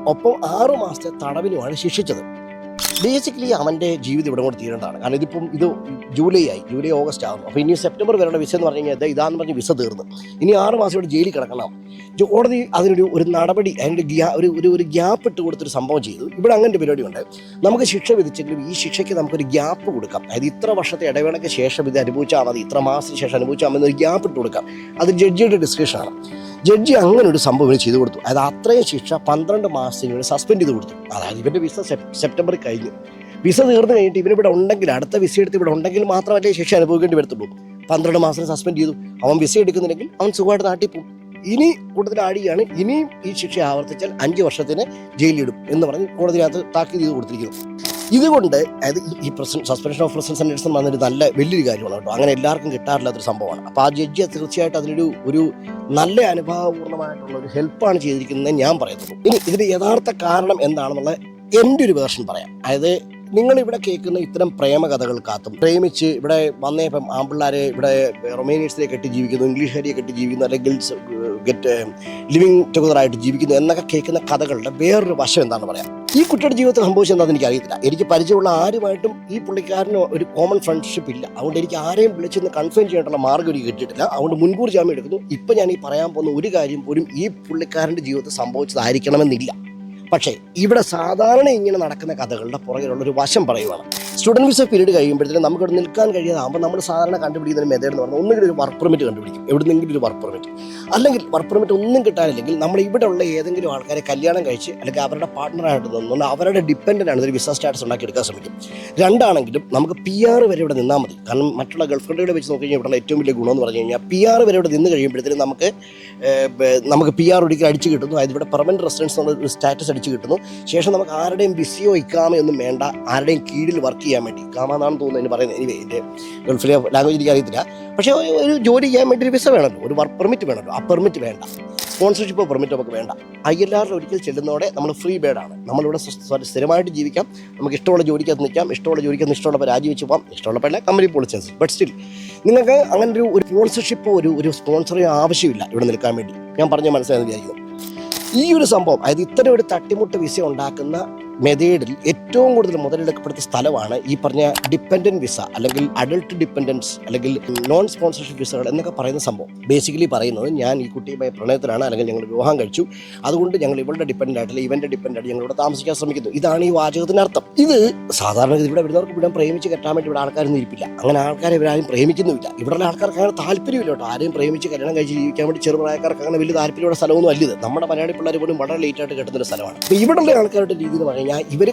ഒപ്പം ആറു മാസത്തെ തടവിനുമാണ് ശിക്ഷിച്ചത്. ബേസിക്കലി അവന്റെ ജീവിതം ഇവിടെ കൊണ്ട് തീരേണ്ടതാണ്. കാരണം ഇതിപ്പം ഇത് ജൂലൈ ആയി ജൂലൈ ഓഗസ്റ്റ് ആകുന്നു അപ്പോൾ ഇനി സെപ്റ്റംബർ വരേണ്ട വിസ എന്ന് പറഞ്ഞു കഴിഞ്ഞാൽ ഇതാന്ന് പറഞ്ഞ് വിസ തീർന്നു. ഇനി ആറ് മാസം ഇവിടെ ജയിലിൽ കിടക്കണം. കോടതി അതിനൊരു ഒരു നടപടി അതിന്റെ ഗ്യാ ഒരു ഒരു ഒരു ഗ്യാപ്പ് ഇട്ട് കൊടുത്തൊരു സംഭവം ചെയ്തു. ഇവിടെ അങ്ങനത്തെ പരിപാടിയുണ്ട്. നമുക്ക് ശിക്ഷ വിധിച്ചെങ്കിലും ഈ ശിക്ഷയ്ക്ക് നമുക്കൊരു ഗ്യാപ്പ് കൊടുക്കാം. അതായത് ഇത്ര വർഷത്തെ ഇടവേളയ്ക്ക് ശേഷം ഇത് അനുഭവിച്ചാൽ മതി. ഇത്ര മാസത്തിന് ശേഷം അനുഭവിച്ചാൽ മതി ഒരു ഗ്യാപ്പ് ഇട്ട് കൊടുക്കാം. അത് ജഡ്ജിയുടെ ഡിസ്കഷനാണ് ജഡ്ജി അങ്ങനെ ഒരു സംഭവം ചെയ്തു കൊടുത്തു. അതായത് അത്രയും ശിക്ഷ പന്ത്രണ്ട് മാസത്തിന് ഇവന് സസ്പെൻഡ് ചെയ്ത് കൊടുത്തു. അതായത് ഇവന്റെ വിസ സെപ്- സെപ്റ്റംബറിൽ കഴിഞ്ഞു. വിസ തീർന്നു കഴിഞ്ഞിട്ട് ഇവനിവിടെ ഉണ്ടെങ്കിൽ അടുത്ത വിസ എടുത്ത് ഇവിടെ ഉണ്ടെങ്കിൽ മാത്രമല്ലേ ശിക്ഷ അനുഭവിക്കേണ്ടി വരത്തുള്ളൂ. പന്ത്രണ്ട് മാസം സസ്പെൻഡ് ചെയ്തു. അവൻ വിസ എടുക്കുന്നില്ലെങ്കിൽ അവൻ സുഖമായിട്ട് നാട്ടിൽ പോകും. ഇനി കൂടുതൽ ആടിയാണ്. ഇനിയും ഈ ശിക്ഷ ആവർത്തിച്ചാൽ അഞ്ച് വർഷത്തിന് ജയിലിടും എന്ന് പറഞ്ഞ് കോടതിനകത്ത് താക്കീത് ചെയ്ത് കൊടുത്തിരിക്കുന്നു. ഇതുകൊണ്ട് അതായത് ഈ- presence suspension of presence and distance വന്നൊരു നല്ല വലിയൊരു കാര്യമാണ് കേട്ടോ. അങ്ങനെ എല്ലാവർക്കും കിട്ടാറില്ലാത്തൊരു സംഭവമാണ്. അപ്പോൾ ആ ജഡ്ജി തീർച്ചയായിട്ടും അതിനൊരു ഒരു നല്ല അനുഭവപൂർണമായിട്ടുള്ള ഒരു ഹെൽപ്പാണ് ചെയ്തിരിക്കുന്നത് ഞാൻ പറയത്തുള്ളൂ. ഇനി ഇതിന്റെ യഥാർത്ഥ കാരണം എന്താണെന്നുള്ള എന്റെ ഒരു വേർഷൻ പറയാം. അതായത് നിങ്ങൾ ഇവിടെ കേൾക്കുന്ന ഇത്തരം പ്രേമ പ്രേമകഥകൾക്കകത്തും പ്രേമിച്ച് ഇവിടെ വന്നേപ്പം ആമ്പിള്ളാരെ ഇവിടെ റൊമേനിയൻസിനെ കെട്ടി ജീവിക്കുന്നു ഇംഗ്ലീഷുകാരിയെ കെട്ടി ജീവിക്കുന്നു അല്ലെങ്കിൽ ഗെറ്റ് ലിവിങ് ടുഗദറായിട്ട് ജീവിക്കുന്നു എന്നൊക്കെ കേൾക്കുന്ന കഥകളുടെ വേറൊരു വശം എന്താണെന്ന് പറയാം. ഈ കുട്ടിയുടെ ജീവിതത്തിൽ സംഭവിച്ചത് എന്താണെന്ന് എനിക്ക് അറിയത്തില്ല. എനിക്ക് പരിചയമുള്ള ആരുമായിട്ടും ഈ പുള്ളിക്കാരന് ഒരു കോമൺ ഫ്രണ്ട്ഷിപ്പ് ഇല്ല. അതുകൊണ്ട് എനിക്ക് ആരെയും വിളിച്ചൊന്ന് കൺഫേം ചെയ്യാനുള്ള മാർഗം എനിക്ക് കിട്ടിയിട്ടില്ല. അതുകൊണ്ട് മുൻകൂർ ജാമ്യം എടുക്കുന്നു. ഇപ്പം ഞാൻ ഈ പറയാൻ പോകുന്ന ഒരു കാര്യം പോലും ഈ പുള്ളിക്കാരന്റെ ജീവിതത്തിൽ സംഭവിച്ചതായിരിക്കണമെന്നില്ല. പക്ഷേ ഇവിടെ സാധാരണ ഇങ്ങനെ നടക്കുന്ന കഥകളുടെ പുറകിലുള്ള ഒരു വശം പറയുവാണ്. സ്റ്റുഡന്റ് വിസ പീരീഡ് കഴിയുമ്പോഴത്തേക്കും നമുക്ക് ഇവിടെ നിൽക്കാൻ കഴിയാതാകുമ്പോൾ നമ്മൾ സാധാരണ കണ്ടുപിടിക്കുന്ന മെത്തേഡ് എന്ന് പറഞ്ഞാൽ ഒന്നുകിൽ ഒരു വർക്ക് പെർമിറ്റ് കണ്ടുപിടിക്കും. എവിടുന്നെങ്കിലും ഒരു വർക്ക് പെർമിറ്റ് അല്ലെങ്കിൽ വർക്ക് പെർമിറ്റ് ഒന്നും കിട്ടാനില്ലെങ്കിൽ നമ്മൾ ഇവിടെ ഉള്ള ഏതെങ്കിലും ആൾക്കാരെ കല്യാണം കഴിച്ച് അല്ലെങ്കിൽ അവരുടെ പാർട്ട്ണറായിട്ട് നിന്നുകൊണ്ട് അവരുടെ ഡിപ്പെൻഡന്റ് ആണ് ഒരു വിസ സ്റ്റാറ്റസ് ഉണ്ടാക്കി എടുക്കാൻ ശ്രമിക്കും. രണ്ടാണെങ്കിലും നമുക്ക് പി ആർ വരെ ഇവിടെ നിന്നാൽ മതി. കാരണം മറ്റുള്ള ഗൾഫ് കൺട്രികളെ വെച്ച് നോക്കി കഴിഞ്ഞാൽ ഇവിടെ ഏറ്റവും വലിയ ഗുണം എന്ന് പറഞ്ഞു കഴിഞ്ഞാൽ പി ആർ വരെ ഇവിടെ നിന്ന് കഴിയുമ്പോഴത്തേക്കും നമുക്ക് നമുക്ക് പി ആർ ഒരിക്കലും അടിച്ച് കിട്ടുന്നു. അതായത് ഇവിടെ പെർമനന്റ് റെസിഡൻസ് എന്നുള്ള ഒരു സ്റ്റാറ്റസ് അടിച്ച് കിട്ടുന്നു. ശേഷം നമുക്ക് ആരുടെയും ബിസിയോ ഇക്കാമയൊന്നും വേണ്ട. ആരുടെയും കീഴിൽ വർക്ക് ചെയ്യാൻ വേണ്ടി. ഇക്കാമ എന്നാണ് തോന്നുന്നത് എന്ന് പറയുന്നത്. എനിവേ എന്റെ ഗൾഫിലെ ലാംഗ്വേജ് എനിക്ക് അറിയത്തില്ല. പക്ഷേ ഒരു- ജോലി ചെയ്യാൻ വേണ്ടി ഒരു വിസ വേണമല്ലോ. ഒരു വർക്ക് പെർമിറ്റ് വേണമല്ലോ. ആ പെർമിറ്റ് വേണ്ട. സ്പോൺസർഷിപ്പ് പെർമിറ്റ് നമുക്ക് വേണ്ട ഐ എൽ ആറിൽ ഒരിക്കൽ ചെല്ലുന്നതോടെ നമ്മൾ ഫ്രീ ബേഡാണ് നമ്മളിവിടെ സ്ഥിരമായിട്ട് ജീവിക്കാം. നമുക്ക് ഇഷ്ടമുള്ള ജോലിക്കകത്ത് നിൽക്കാം. ഇഷ്ടമുള്ള ജോലിക്കകത്ത് ഇഷ്ടമുള്ളപ്പോൾ രാജിവെച്ച് പോകാം ഇഷ്ടമുള്ളപ്പോൾ അല്ല കമ്പനി ചാൻസ് ബട്ട് സ്റ്റിൽ നിങ്ങൾക്ക് അങ്ങനെ ഒരു സ്പോൺസർഷിപ്പോ ഒരു ഒരു സ്പോൺസറോ ആവശ്യമില്ല ഇവിടെ നിൽക്കാൻ വേണ്ടി. ഞാൻ പറഞ്ഞ മനസ്സിലായെന്ന് വിചാരിക്കുന്നു. ഈ ഒരു സംഭവം അതായത് ഇത്തരം ഒരു തട്ടിമുട്ട് വിസ ഉണ്ടാക്കുന്ന മെതേഡിൽ ഏറ്റവും കൂടുതൽ മുതലെടുക്കപ്പെടുന്ന സ്ഥലമാണ് ഈ പറഞ്ഞ ഡിപ്പെൻഡന്റ് വിസ അല്ലെങ്കിൽ അഡൾട്ട് ഡിപ്പെൻഡൻസ് അല്ലെങ്കിൽ നോൺ സ്പോൺസർഷിപ്പ് വിസകൾ എന്നൊക്കെ പറയുന്ന സംഭവം. ബേസിക്കലി പറയുന്നത് ഞാൻ ഈ കുട്ടിയുമായി പ്രണയത്തിലാണ് അല്ലെങ്കിൽ ഞങ്ങൾ വിവാഹം കഴിച്ചു. അതുകൊണ്ട് ഞങ്ങൾ ഇവളുടെ ഡിപ്പെൻഡന്റ് ആയിട്ടില്ല ഇവന്റെ ഡിപ്പെൻഡ് ആയിട്ട് ഞങ്ങൾ ഇവിടെ താമസിക്കാൻ ശ്രമിക്കുന്നു. ഇതാണ് ഈ വാചകത്തിന് അർത്ഥം. ഇത് സാധാരണ ഇവിടെ വരുന്നവർക്ക് ഇവിടെ പ്രേമിച്ച് കെട്ടാൻ വേണ്ടി ഇവിടെ ആൾക്കാരൊന്നും ഇരിപ്പില്ല. അങ്ങനെ ആൾക്കാരെ ഇവരാരും പ്രേമിക്കുന്നുമില്ല. ഇവിടെയുള്ള ആൾക്കാർക്ക് അങ്ങനെ താല്പര്യമില്ല കേട്ടോ. ആരെയും പ്രേമിച്ച് കല്യാണം കഴിച്ച് ജീവിക്കാൻ വേണ്ടി ചെറുപ്രായക്കാർക്ക് അങ്ങനെ വലിയ താല്പര്യമുള്ള സ്ഥലമൊന്നും അല്ല ഇത്. നമ്മുടെ മലയാളി പിള്ളേർ പോലും വളരെ ലേറ്റ് ആയിട്ട് കെട്ടുന്ന ഒരു സ്ഥലമാണ്. ഇവിടെയുള്ള ആൾക്കാരുടെ രീതി എന്ന് പറഞ്ഞാൽ ഇവർ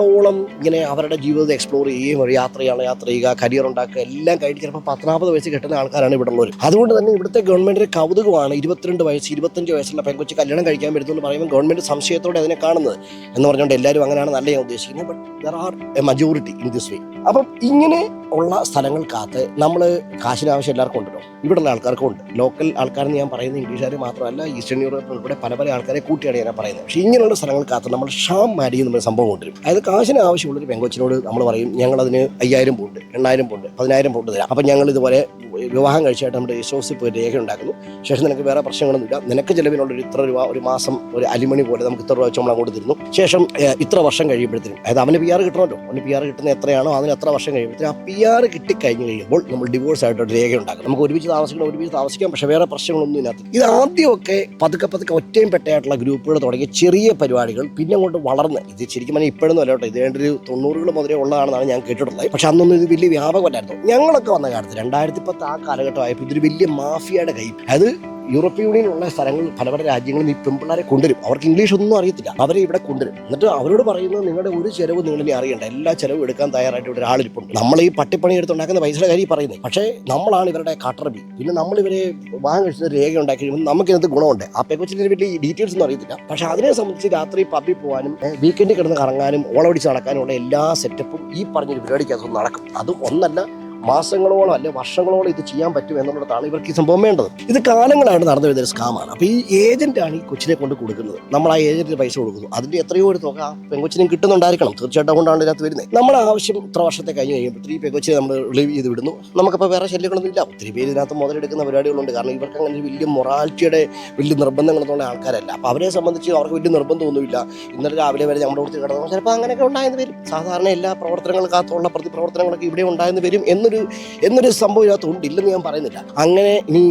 കാലങ്ങളോളം ഇങ്ങനെ അവരുടെ ജീവിതത്തെ എക്സ്പ്ലോർ ചെയ്യുകയും ഒരു യാത്ര ചെയ്യണം യാത്ര ചെയ്യുക കരിയർ ഉണ്ടാക്കുക എല്ലാം കഴിഞ്ഞ് ചിലപ്പോൾ പത്തനാപത് വയസ്സ് കിട്ടുന്ന ആൾക്കാരാണ് ഇവിടെ ഉള്ളവർ അതുകൊണ്ട് തന്നെ ഇവിടുത്തെ ഗവൺമെന്റിന്റെ കൗതുകമാണ് ഇരുപത്തിരണ്ട് വയസ്സ് ഇരുപത്തഞ്ച് വയസ്സുള്ള പെൺകൊച്ച് കല്യാണം കഴിക്കാൻ വരുന്നു പറയുമ്പോൾ ഗവൺമെന്റ് സംശയത്തോടെ അതിനെ കാണുന്നത് എന്ന് പറഞ്ഞുകൊണ്ട് എല്ലാവരും അങ്ങനെയാണ് നല്ല ഞാൻ ഉദ്ദേശിക്കുന്നത്. But there are a majority in this way അപ്പം ഇങ്ങനെ ഉള്ള സ്ഥലങ്ങൾക്കകത്ത് നമ്മൾ കാശിന് ആവശ്യം എല്ലാവർക്കും ഉണ്ടല്ലോ ഇവിടെയുള്ള ആൾക്കാർക്കും ഉണ്ട്. ലോക്കൽ ആൾക്കാരെന്ന് ഞാൻ പറയുന്നത് ഇംഗ്ലീഷുകാർ മാത്രമല്ല ഈസ്റ്റേൺ യൂറോപ്പ് ഉൾപ്പെടെ പല പല ആൾക്കാരെ കൂട്ടിയാണ് ഞാൻ പറയുന്നത്. പക്ഷേ ഇങ്ങനെയുള്ള സ്ഥലങ്ങൾക്കകത്ത് നമ്മൾ ഷാം മാരി എന്നുള്ള സംഭവം കൊണ്ടുവരും. അതായത് കാശിന് ആവശ്യമുള്ളൊരു പെങ്കൊച്ചിനോട് നമ്മൾ പറയും ഞങ്ങളതിന് അയ്യായിരം പൗണ്ട് എണ്ണായിരം പൗണ്ട് പതിനായിരം പൗണ്ട് തരാം. അപ്പം ഞങ്ങൾ ഇതുപോലെ വിവാഹം കഴിച്ചായിട്ട് നമ്മുടെ യശോസിൽ പോയി രേഖ ഉണ്ടാക്കുന്നു. ശേഷം നിനക്ക് വേറെ പ്രശ്നങ്ങളൊന്നുമില്ല. നിനക്ക് ചിലവിനുള്ള ഒരു ഇത്ര രൂപ ഒരു മാസം ഒരു അലിമണി പോലെ നമുക്ക് ഇത്ര രൂപ വെച്ച് നമ്മൾ അങ്ങോട്ട് തരുന്നു ശേഷം ഇത്ര വർഷം കഴിയുമ്പോഴത്തേനും അതായത് അവന് പി ആർ കിട്ടണമല്ലോ. അവന് പി ആർ കിട്ടുന്ന എത്രയാണോ അതിന് എത്ര വർഷം കഴിയുമ്പോഴത്തേനും ആ പി ആർ കിട്ടിക്കഴിഞ്ഞ് കഴിയുമ്പോൾ നമ്മൾ ഡിവോഴ്സ് ആയിട്ട് ഒരു രേഖ ഉണ്ടാക്കും. നമുക്ക് ഒരുമിച്ച് താമസിക്കണം ഒരുമിച്ച് താമസിക്കാം പക്ഷേ വേറെ പ്രശ്നങ്ങളൊന്നും ഇതിനകത്ത് ഇത് ആദ്യമൊക്കെ പതുക്കെ പതുക്കെ ഒറ്റയും പെട്ടയായിട്ടുള്ള ഗ്രൂപ്പുകൾ തുടങ്ങിയ ചെറിയ പരിപാടികൾ പിന്നെ അങ്ങോട്ട് വളർന്ന്. ഇത് ശരിക്കും പറഞ്ഞാൽ ഇപ്പോഴൊന്നും അല്ല കേട്ടോ. ഇത് ഏതാണ്ട് ഒരു തൊണ്ണൂറുകൾ മുതലേ ഉള്ളതാണെന്നാണ് ഞാൻ കേട്ടിട്ടുള്ളത്. പക്ഷെ അന്നൊന്നും ഇത് വലിയ വ്യാപകമല്ലായിരുന്നു. ഞങ്ങളൊക്കെ വന്ന കാലത്ത് രണ്ടായിരത്തി പത്ത് ആ കാലഘട്ടമായപ്പോൾ ഇതൊരു വലിയ മാഫിയയുടെ കൈ അത് യൂറോപ്യൻ യൂണിയനുള്ള സ്ഥലങ്ങൾ പല പല രാജ്യങ്ങളിൽ ഈ പെൺപിള്ളേരെ കൊണ്ടുവരും. അവർക്ക് ഇംഗ്ലീഷ് ഒന്നും അറിയത്തില്ല. അവരെ ഇവിടെ കൊണ്ടുവരും. എന്നിട്ട് അവരോട് പറയുന്നത് നിങ്ങളുടെ ഒരു ചെലവ് നിങ്ങൾ ഇനി അറിയണ്ട. എല്ലാ ചെലവും എടുക്കാൻ തയ്യാറായിട്ട് ഇവിടെ ആളിരിപ്പുണ്ട് നമ്മൾ ഈ പട്ടിപ്പണി എടുത്തുണ്ടാക്കുന്ന പൈസയുടെ കാര്യം പറയുന്നത്. പക്ഷേ നമ്മളാണ് ഇവരുടെ കാട്ടറബി. പിന്നെ നമ്മൾ ഇവരെ വാങ്ങി കഴിച്ചത് രേഖ ഉണ്ടാക്കി കഴിയുമ്പോൾ നമുക്ക് ഇതിനകത്ത് ഗുണമുണ്ട്. ആ പെക്കൊച്ചിന് വലിയ ഡീറ്റെയിൽസ് ഒന്നും അറിയത്തില്ല. പക്ഷെ അതിനെ സംബന്ധിച്ച് രാത്രി പബ്ബിൽ പോകാനും വീക്കെൻഡിൽ കിടന്ന് കറങ്ങാനും ഓളപിടിച്ച് നടക്കാനുമുള്ള എല്ലാ സെറ്റപ്പും ഈ പറഞ്ഞൊരു പരിപാടിക്കകത്തൊന്നും നടക്കും. അത് ഒന്നല്ല മാസങ്ങളോളം അല്ലെ വർഷങ്ങളോളം ഇത് ചെയ്യാൻ പറ്റും എന്നുള്ളതാണ് ഇവർക്ക് ഈ സംഭവം വേണ്ടത്. ഇത് കാലങ്ങളാണ് നടന്നു വരുന്ന ഒരു സ്കാമാണ്. അപ്പോൾ ഈ ഏജന്റാണ് ഈ കൊച്ചിനെ കൊണ്ട് കൊടുക്കുന്നത്. നമ്മൾ ആ ഏജന്റിന് പൈസ കൊടുക്കുന്നു. അതിന്റെ എത്രയോ ഒരു തുക ആ പെങ്കൊച്ചിനും കിട്ടുന്നുണ്ടായിരിക്കണം. തീർച്ചയായിട്ടും അതുകൊണ്ടാണ് ഇതിനകത്ത് വരുന്നത് നമ്മുടെ ആവശ്യം ഇത്ര വർഷത്തെ കഴിഞ്ഞ് കഴിയുമ്പോൾ ഈ പെങ്കൊച്ചിനെ നമ്മൾ റിലീവ് ചെയ്ത് വിടുന്നു. നമുക്കിപ്പോൾ വേറെ ശല്യങ്ങളൊന്നും ഇല്ല. ഒത്തിരി പേര് ഇതിനകത്ത് മുതലെടുക്കുന്ന പരിപാടികളുണ്ട്. കാരണം ഇവർക്ക് അങ്ങനെ വലിയ മൊറാലിറ്റിയുടെ വലിയ നിർബന്ധങ്ങളൊന്നുള്ള ആൾക്കാരല്ല. അപ്പോൾ അവരെ സംബന്ധിച്ച് അവർക്ക് വലിയ നിർബന്ധമൊന്നുമില്ല. ഇന്നലെ രാവിലെ വരെ നമ്മുടെ കൂടുതൽ കിടന്നു ചിലപ്പോൾ അങ്ങനെയൊക്കെ ഉണ്ടായെന്ന് വരും. സാധാരണ എല്ലാ പ്രവർത്തനങ്ങൾക്കകത്തുള്ള പ്രതിപ്രവർത്തനങ്ങളൊക്കെ ഇവിടെ ഉണ്ടായെന്ന് വരും എന്നൊരു എന്നൊരു സംഭവം ഇതിനകത്തുണ്ട് ഇല്ലെന്ന് ഞാൻ പറയുന്നില്ല. അങ്ങനെ ഇനി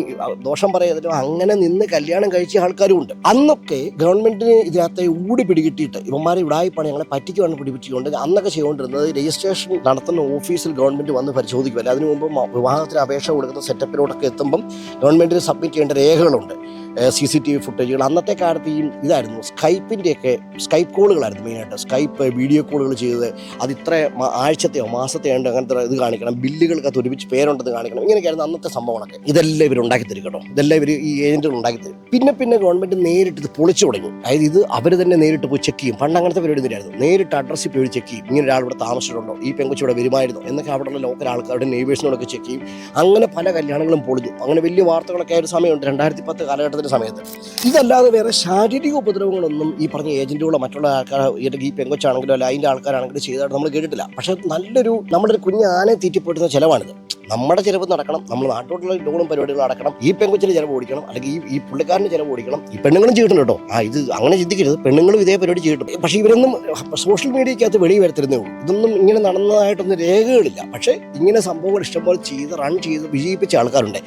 ദോഷം പറയാതില്ലോ അങ്ങനെ നിന്ന് കല്യാണം കഴിച്ച ആൾക്കാരും ഉണ്ട്. അന്നൊക്കെ ഗവൺമെന്റിന് ഇതിനകത്തെ ഊടി പിടികിട്ടിയിട്ട് ഇവന്മാരെ ഇടായിപ്പാണ് ഞങ്ങളെ പറ്റിക്കുവാണ് പിടിപ്പിച്ചുകൊണ്ട് അന്നൊക്കെ ചെയ്തുകൊണ്ടിരുന്നത് രജിസ്ട്രേഷൻ നടത്തുന്ന ഓഫീസിൽ ഗവൺമെന്റ് വന്ന് പരിശോധിക്കുമല്ലോ അതിനു മുമ്പ് വിവാഹത്തിന് അപേക്ഷ കൊടുക്കുന്ന സെറ്റപ്പിലോട്ടൊക്കെ എത്തുമ്പം ഗവൺമെന്റിന് സബ്മിറ്റ് ചെയ്യേണ്ട രേഖകളുണ്ട്. സി സി ടി വി ഫുട്ടേജുകൾ അന്നത്തെ കാലത്ത് ഈ ഇതായിരുന്നു സ്കൈപ്പിന്റെയൊക്കെ സ്കൈപ്പ് കോളുകളായിരുന്നു മെയിനായിട്ട്. സ്കൈപ്പ് വീഡിയോ കോളുകൾ ചെയ്ത് അത് ഇത്ര ആഴ്ചത്തെയോ മാസത്തെയോ ഉണ്ട് അങ്ങനത്തെ ഇത് കാണിക്കണം. ബില്ലുകൾക്കകത്ത് ഒരുമിച്ച് പേരുണ്ടെന്ന് കാണിക്കണം. ഇങ്ങനെയൊക്കെയായിരുന്നു അന്നത്തെ സംഭവങ്ങളൊക്കെ. ഇതെല്ലാം ഇവർ ഉണ്ടാക്കി തരും കേട്ടോ. ഇതെല്ലാം ഇവർ ഈ ഏജന്റുകൾ ഉണ്ടാക്കി തരും പിന്നെ പിന്നെ ഗവൺമെന്റ് നേരിട്ട് ഇത് പൊളിച്ചു തുടങ്ങി. അതായത് ഇത് അവർ തന്നെ നേരിട്ട് പോയി ചെക്ക് ചെയ്യും. പണ്ട് അങ്ങനത്തെ പരിപാടി തന്നെയായിരുന്നു നേരിട്ട് അഡ്രസ്സിൽ പോയി ചെക്ക് ചെയ്യും. ഇങ്ങനെ ഒരാൾ ഇവിടെ താമസിച്ചിട്ടുണ്ടോ? ഈ പെങ്കുച്ചി ഇവിടെ വരുമായിരുന്നു. എന്നൊക്കെ അവിടെയുള്ള ലോക്കൽ ആൾക്കാരുടെ നെയ്ബേഴ്സിനോടൊക്കെ ചെക്ക് ചെയ്യും. അങ്ങനെ പല കല്യാണങ്ങളും പൊളിഞ്ഞു. അങ്ങനെ വലിയ വാർത്തകളൊക്കെ ആയ ഒരു സമയമുണ്ട്. രണ്ടായിരത്തി പത്ത് കാലഘട്ടത്തിന്റെ സമയത്ത്. ഇതല്ലാതെ വേറെ ശാരീരിക ഉപദ്രവങ്ങളൊന്നും ഈ പറഞ്ഞ ഏജന്റുകളോ മറ്റുള്ള ആൾക്കാർ ഈ പെങ്കൊച്ചാണെങ്കിലോ അല്ല അതിന്റെ ആൾക്കാരാണെങ്കിലും ചെയ്തതായിട്ട് നമ്മൾ കേട്ടിട്ടില്ല. പക്ഷെ നല്ലൊരു നമ്മുടെ ഒരു കുഞ്ഞ് ആനെ തീറ്റിപ്പോട്ടുന്ന ചിലവാണിത്. നമ്മുടെ ചിലവ് നടക്കണം നമ്മൾ നാട്ടോട്ടുള്ള ലോണും പരിപാടികളും നടക്കണം ഈ പെങ്കൊച്ചിന് ചിലവ് ഓടിക്കണം അല്ലെങ്കിൽ ഈ ഈ പുള്ളിക്കാരന് ചിലവ് ഓടിക്കണം ഈ പെണ്ണുങ്ങളും ചെയ്തിട്ടുണ്ട് കേട്ടോ. ആ ഇത് അങ്ങനെ ചിന്തിക്കരുത്. പെണ്ണുങ്ങളും ഇതേ പരിപാടി ചെയ്തിട്ടുണ്ട്. പക്ഷേ ഇവരൊന്നും സോഷ്യൽ മീഡിയക്കകത്ത് വെളി വരുത്തരുന്നേ ഉള്ളൂ. ഇതൊന്നും ഇങ്ങനെ നടന്നതായിട്ടൊന്നും രേഖകളില്ല. പക്ഷേ ഇങ്ങനെ സംഭവങ്ങൾ ഇഷ്ടംപോലെ ചെയ്ത് റൺ ചെയ്ത് വിജയിപ്പിച്ച ആൾക്കാരുണ്ട്.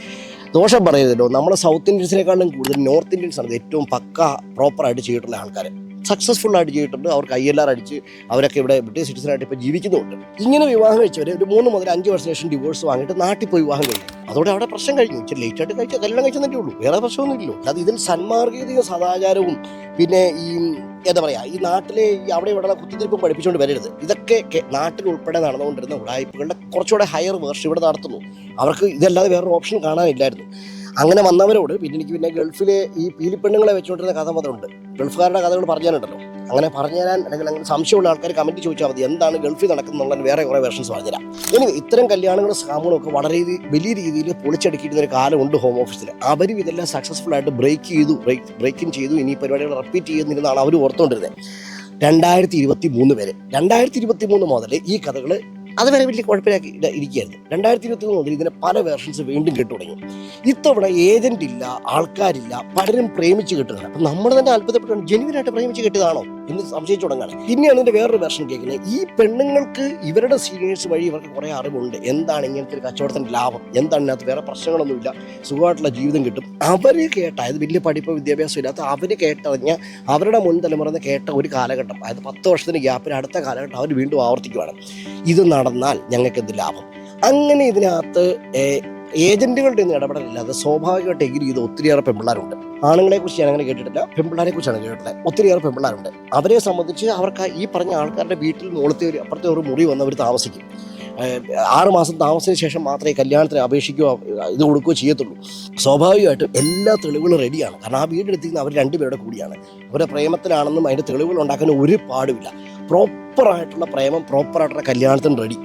ദോഷം പറയരുതല്ലോ നമ്മൾ സൗത്ത് ഇന്ത്യൻസിനെക്കാളും കൂടുതൽ നോർത്ത് ഇന്ത്യൻസ് ആണ് ഏറ്റവും പക്ക പ്രോപ്പറായിട്ട് ചെയ്തിട്ടുള്ള ആൾക്കാർ സക്സസ്ഫുൾ ആയിട്ട് ചെയ്തിട്ടുണ്ട് അവർക്ക് ഐ എൽ ആർ അടിച്ച് അവരൊക്കെ ഇവിടെ ബ്രിട്ടീഷ് സിറ്റിസൺ ആയിട്ട് ഇപ്പോൾ ജീവിക്കുന്നുണ്ട് ഇങ്ങനെ വിവാഹം കഴിച്ചവർ ഒരു മൂന്ന് മുതൽ അഞ്ച് വർഷം ശേഷം ഡിവോഴ്സ് വാങ്ങിയിട്ട് നാട്ടിൽ പോയി വിവാഹം കഴിഞ്ഞു. അതോടെ അവിടെ പ്രശ്നം കഴിഞ്ഞു. ഇച്ചിരി ലേറ്റ് ആയിട്ട് കഴിച്ചാൽ കല്യാണം കഴിച്ചതേ ഉള്ളൂ. വേറെ പ്രശ്നമൊന്നുമില്ലല്ലോ. അത് ഇതിൽ സന്മാർഗീയതയും സദാചാരവും പിന്നെ ഈ എന്താ പറയുക ഈ നാട്ടിലെ അവിടെ ഇവിടെ കുത്തിത്തിരിപ്പും പഠിപ്പിച്ചുകൊണ്ട് വരരുത്. ഇതൊക്കെ നാട്ടിൽ ഉൾപ്പെടെ നടന്നുകൊണ്ടിരുന്ന ഉടായ്പകളുടെ കുറച്ചുകൂടെ ഹയർ വേർഷൻ ഇവിടെ നടത്തുന്നു. അവർക്ക് ഇതല്ലാതെ വേറൊരു ഓപ്ഷൻ കാണാനില്ലായിരുന്നു. അങ്ങനെ വന്നവരോട് പിന്നെ എനിക്ക് പിന്നെ ഗൾഫിലെ ഈ പീലിപ്പെണ്ണുങ്ങളെ വെച്ചുകൊണ്ടിരുന്ന കഥ മുതലുണ്ട് ഗൾഫുകാരുടെ കഥകൾ പറഞ്ഞാലുണ്ടല്ലോ. അങ്ങനെ പറഞ്ഞു അല്ലെങ്കിൽ അങ്ങനെ സംശയമുള്ള ആൾക്കാർ കമന്റ് ചോദിച്ചാൽ മതി. എന്താണ് ഗൾഫിൽ നടക്കുന്നുള്ള വേറെ കുറേ വേർഷൻസ് പറഞ്ഞുതരാം. ഇനി ഇത്തരം കല്യാണങ്ങളും സ്കാമുകളും ഒക്കെ വളരെ വലിയ രീതിയിൽ പൊളിച്ചടുക്കിയിരുന്ന ഒരു കാലമുണ്ട് ഹോം ഓഫീസിൽ അവർ ഇതെല്ലാം സക്സസ്ഫുൾ ആയിട്ട് ബ്രേക്ക് ചെയ്തു ബ്രേക്ക് ബ്രേക്കിംഗ് ചെയ്തു. ഇനി പരിപാടികൾ റിപ്പീറ്റ് ചെയ്യുന്നിരുന്നാണ് അവർ ഓർത്തുകൊണ്ടിരുന്നത്. രണ്ടായിരത്തി ഇരുപത്തി മൂന്ന് വരെ. രണ്ടായിരത്തി ഇരുപത്തി മൂന്ന് മുതൽ ഈ കഥകൾ അതുവരെ വലിയ കുഴപ്പമില്ലാക്കി ഇരിക്കുകയായിരുന്നു. രണ്ടായിരത്തി ഇരുപത്തി മൂന്ന് മുതൽ ഇതിനെ പല വേർഷൻസ് വീണ്ടും കേട്ടു തുടങ്ങി. ഇത്തവണ ഏജന്റ് ഇല്ല ആൾക്കാരില്ല പലരും പ്രേമിച്ച് കിട്ടുകയാണ് അപ്പം നമ്മൾ തന്നെ അത്ഭുതപ്പെട്ടാണ് ജെനുവിനായിട്ട് പ്രേമിച്ച് കിട്ടിയതാണോ എന്ന് സംശയിച്ചു തുടങ്ങാണ് പിന്നെയാണ് ഇതിന്റെ വേറൊരു വേർഷൻ കേൾക്കുന്നത്. ഈ പെണ്ണുങ്ങൾക്ക് ഇവരുടെ സീനിയേഴ്സ് വഴി ഇവർക്ക് കുറേ അറിവുണ്ട്. എന്താണ് ഇങ്ങനത്തെ ഒരു കച്ചവടത്തിന്റെ ലാഭം? എന്താണ് ഇതിനകത്ത് വേറെ പ്രശ്നങ്ങളൊന്നുമില്ല. സുഖമായിട്ടുള്ള ജീവിതം കിട്ടും. അവർ കേട്ട അതായത് വലിയ പഠിപ്പോ വിദ്യാഭ്യാസം ഇല്ലാത്ത അവർ കേട്ടറിഞ്ഞ അവരുടെ മുൻ തലമുറ കേട്ട ഒരു കാലഘട്ടം. അതായത് പത്ത് വർഷത്തിന് ഗ്യാപ്പിൽ അടുത്ത കാലഘട്ടം അവർ വീണ്ടും ആവർത്തിക്കുകയാണ് ഇത് നടന്നാൽ ഞങ്ങൾക്ക് എന്ത് ലാഭം? അങ്ങനെ ഇതിനകത്ത് ഏജന്റുകളുടെ ഒന്നും ഇടപെടലില്ലാതെ സ്വാഭാവികമായിട്ട് എഗ്രി ചെയ്ത് ഒത്തിരിയേറെ പെമ്പിള്ളാരുണ്ട്. ആണുങ്ങളെ കുറിച്ച് ഞാൻ അങ്ങനെ കേട്ടിട്ടില്ല. പെമ്പിള്ളാരെ കുറിച്ചാണ് കേട്ടിട്ടില്ല ഒത്തിരിയേറെ പെമ്പിള്ളാരുണ്ട്. അവരെ സംബന്ധിച്ച് അവർക്ക് ഈ പറഞ്ഞ ആൾക്കാരുടെ വീട്ടിൽ മുകളിലത്തെ ഒരു അപ്പുറത്തെ ഒരു മുറി വന്നവർ താമസിക്കും. ആറ് മാസം താമസത്തിന് ശേഷം മാത്രമേ കല്യാണത്തിന് അപേക്ഷിക്കുകയോ ഇത് കൊടുക്കുകയോ ചെയ്യത്തുള്ളൂ. സ്വാഭാവികമായിട്ടും എല്ലാ തെളിവുകളും റെഡിയാണ്. കാരണം ആ വീടെടുത്തിരിക്കുന്ന അവർ രണ്ടുപേരുടെ കൂടിയാണ്. അവരുടെ പ്രേമത്തിലാണെന്നും അതിന്റെ തെളിവുകൾ ഉണ്ടാക്കാൻ ഒരു പാടുമില്ല. പ്രോപ്പറായിട്ടുള്ള പ്രേമം പ്രോപ്പറായിട്ടുള്ള കല്യാണത്തിന് റെഡി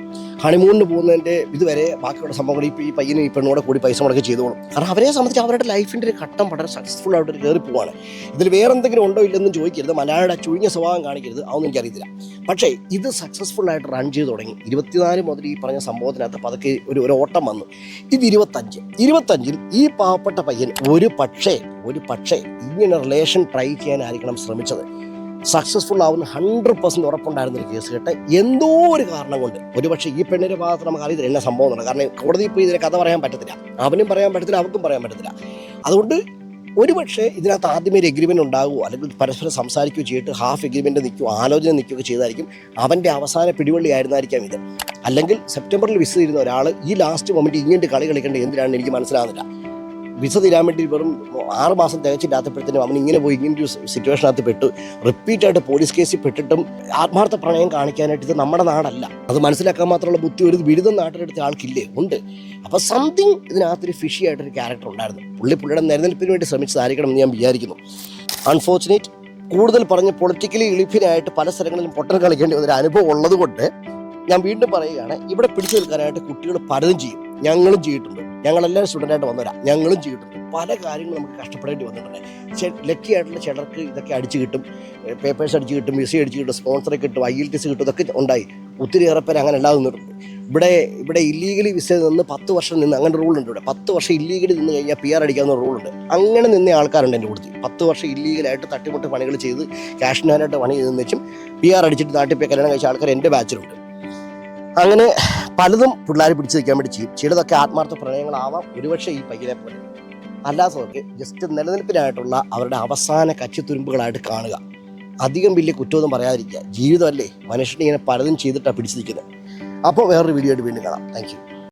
ഹണിമൂണിന് പോകുന്നതിന്റെ ഇതുവരെ ബാക്കിയുള്ള സംഭവങ്ങൾ ഇപ്പോൾ ഈ പയ്യനും ഈ പെണ്ണോടെ കൂടി പൈസ മുടക്കി ചെയ്തോളും. കാരണം അവരെ സംബന്ധിച്ച് അവരുടെ ലൈഫിന്റെ ഒരു ഘട്ടം വളരെ സക്സസ്ഫുൾ ആയിട്ട് കയറി പോവാണ്. ഇതിൽ വേറെ എന്തെങ്കിലും ഉണ്ടോ ഇല്ലെന്നും ചോദിക്കരുത്. മലയാളിയുടെ ചുഴിഞ്ഞ സ്വഭാവം കാണിക്കരുത്. അതൊന്നും എനിക്കറിയത്തില്ല. പക്ഷേ ഇത് സക്സസ്ഫുൾ ആയിട്ട് റൺ ചെയ്ത് തുടങ്ങി. ഇരുപത്തിനാല് മുതൽ ഈ പറഞ്ഞ സംഭവത്തിനകത്ത് പതുക്കെ ഒരു ഒരു ഓട്ടം വന്നു. ഇത് ഇരുപത്തഞ്ച്. ഇരുപത്തഞ്ചിൽ ഈ പാവപ്പെട്ട പയ്യൻ ഒരു പക്ഷേ ഒരു പക്ഷേ ഇങ്ങനെ റിലേഷൻ ട്രൈ ചെയ്യാനായിരിക്കണം ശ്രമിച്ചത്. സക്സസ്ഫുൾ ആവുന്ന ഹൺഡ്രഡ് പെർസെന്റ് ഉറപ്പുണ്ടായിരുന്ന ഒരു കേസ് കേട്ട് എന്തോ ഒരു കാരണം കൊണ്ട് ഒരുപക്ഷെ ഈ പെണ്ണിന്റെ ഭാഗത്ത് നമുക്ക് അറിയത്തില്ല എന്നാ സംഭവം എന്നുള്ളത്. കാരണം കോടതിയിൽ പോയി ഇതിനെ കഥ പറയാൻ പറ്റത്തില്ല. അവനും പറയാൻ പറ്റത്തില്ല അവൾക്കും പറയാൻ പറ്റത്തില്ല. അതുകൊണ്ട് ഒരുപക്ഷെ ഇതിനകത്ത് ആദ്യമേ ഒരു എഗ്രിമെന്റ് ഉണ്ടാകുമോ അല്ലെങ്കിൽ പരസ്പരം സംസാരിക്കുകയോ ചെയ്തിട്ട് ഹാഫ് എഗ്രിമെന്റ് നിൽക്കുകയോ ആലോചന നിൽക്കുകയോ ചെയ്തായിരിക്കും അവന്റെ അവസാന പിടിവള്ളി ആയിരുന്നായിരിക്കാം ഇത്. അല്ലെങ്കിൽ സെപ്റ്റംബറിൽ വിസ തരുന്ന ഒരാൾ ഈ ലാസ്റ്റ് മൊമെന്റ് ഇങ്ങോട്ട് കളി കളിക്കേണ്ടത് എന്തിനാണെന്ന് എനിക്ക് മനസ്സിലാകുന്നില്ല വിസ തീരാൻ വേണ്ടി വെറും ആറ് മാസം തികച്ചില്ലാത്തപ്പോഴത്തേനും അവൻ ഇങ്ങനെ പോയി ഇങ്ങനെ ഒരു സിറ്റുവേഷനകത്ത് പെട്ടു. റിപ്പീറ്റായിട്ട് പോലീസ് കേസിൽ പെട്ടിട്ടും ആത്മാർത്ഥ പ്രണയം കാണിക്കാനായിട്ട് ഇത് നമ്മുടെ നാടല്ല. അത് മനസ്സിലാക്കാൻ മാത്രമുള്ള ബുദ്ധി ഒരു ബിരുദം നാട്ടിലെടുത്ത ആൾക്കില്ലേ? ഉണ്ട്. അപ്പോൾ സംതിങ് ഇതിനകത്തൊരു ഫിഷി ആയിട്ടൊരു ക്യാരക്ടർ ഉണ്ടായിരുന്നു. പുള്ളി പുള്ളിയുടെ നിലനിൽപ്പിന് വേണ്ടി ശ്രമിച്ചതായിരിക്കണം എന്ന് ഞാൻ വിചാരിക്കുന്നു. അൺഫോർച്ചുനേറ്റ് കൂടുതൽ പറഞ്ഞ് പൊളിറ്റിക്കലി ഇളിഫിനായിട്ട് പല സ്ഥലങ്ങളിലും പൊട്ടൽ കളിക്കേണ്ടി വന്നൊരു അനുഭവം ഉള്ളതുകൊണ്ട് ഞാൻ വീണ്ടും പറയുകയാണ് ഇവിടെ പിടിച്ചു നിൽക്കാനായിട്ട് കുട്ടികൾ പലതും ചെയ്യും. ഞങ്ങളും ചെയ്തിട്ടുണ്ട്. ഞങ്ങളെല്ലാവരും സ്റ്റുഡന്റായിട്ട് വന്നവരാ. ഞങ്ങളും ചെയ്തിട്ടുണ്ട്. പല കാര്യങ്ങളും നമുക്ക് കഷ്ടപ്പെടേണ്ടി വന്നിട്ടുണ്ട്. ലക്കി ആയിട്ടുള്ള ചിലർക്ക് ഇതൊക്കെ അടിച്ച് കിട്ടും. പേപ്പേഴ്സ് അടിച്ച് കിട്ടും വിസ അടിച്ച് കിട്ടും സ്പോൺസറെ കിട്ടും ഐ എൽ ടി സി കിട്ടും ഇതൊക്കെ ഉണ്ടായി. ഒത്തിരിയേറെ പേര് അങ്ങനെ ഉണ്ടാകുന്നുണ്ട്. ഇവിടെ ഇവിടെ ഇല്ലീഗലി വിസ നിന്ന് പത്ത് വർഷം നിന്ന് അങ്ങനെ റൂൾ ഉണ്ട് ഇവിടെ. പത്ത് വർഷം ഇല്ലീഗലി നിന്ന് കഴിഞ്ഞാൽ പി ആർ അടിക്കാവുന്ന റൂളുണ്ട് അങ്ങനെ നിന്ന ആൾക്കാരുണ്ട് എന്റെ കൂടുതൽ പത്ത് വർഷം ഇല്ലീഗലായിട്ട് തട്ടിമുട്ട് പണികൾ ചെയ്ത് ക്യാഷിനായിട്ട് പണി ചെയ്തെന്ന് വെച്ചും പി ആർ അടിച്ചിട്ട് നാട്ടിൽ പോയി കല്യാണം കഴിച്ച ആൾക്കാർ എന്റെ ബാച്ചിലുണ്ട് അങ്ങനെ പലതും പിള്ളേർ പിടിച്ചു നിൽക്കാൻ വേണ്ടി ചെയ്യും ചിലതൊക്കെ ആത്മാർത്ഥ പ്രണയങ്ങളാവാം. ഒരുപക്ഷെ ഈ പയ്യനെ പോലെ. അല്ലാത്തതൊക്കെ ജസ്റ്റ് നിലനിൽപ്പിനായിട്ടുള്ള അവരുടെ അവസാന കച്ചിത്തുരുമ്പുകളായിട്ട് കാണുക. അധികം വലിയ കുറ്റമൊന്നും പറയാതിരിക്കുക. ജീവിതമല്ലേ? മനുഷ്യനെ ഇങ്ങനെ പലതും ചെയ്തിട്ടാണ് പിടിച്ചു നിൽക്കുന്നത് അപ്പോൾ വേറൊരു വീഡിയോ ആയിട്ട് വീണ്ടും കാണാം. താങ്ക്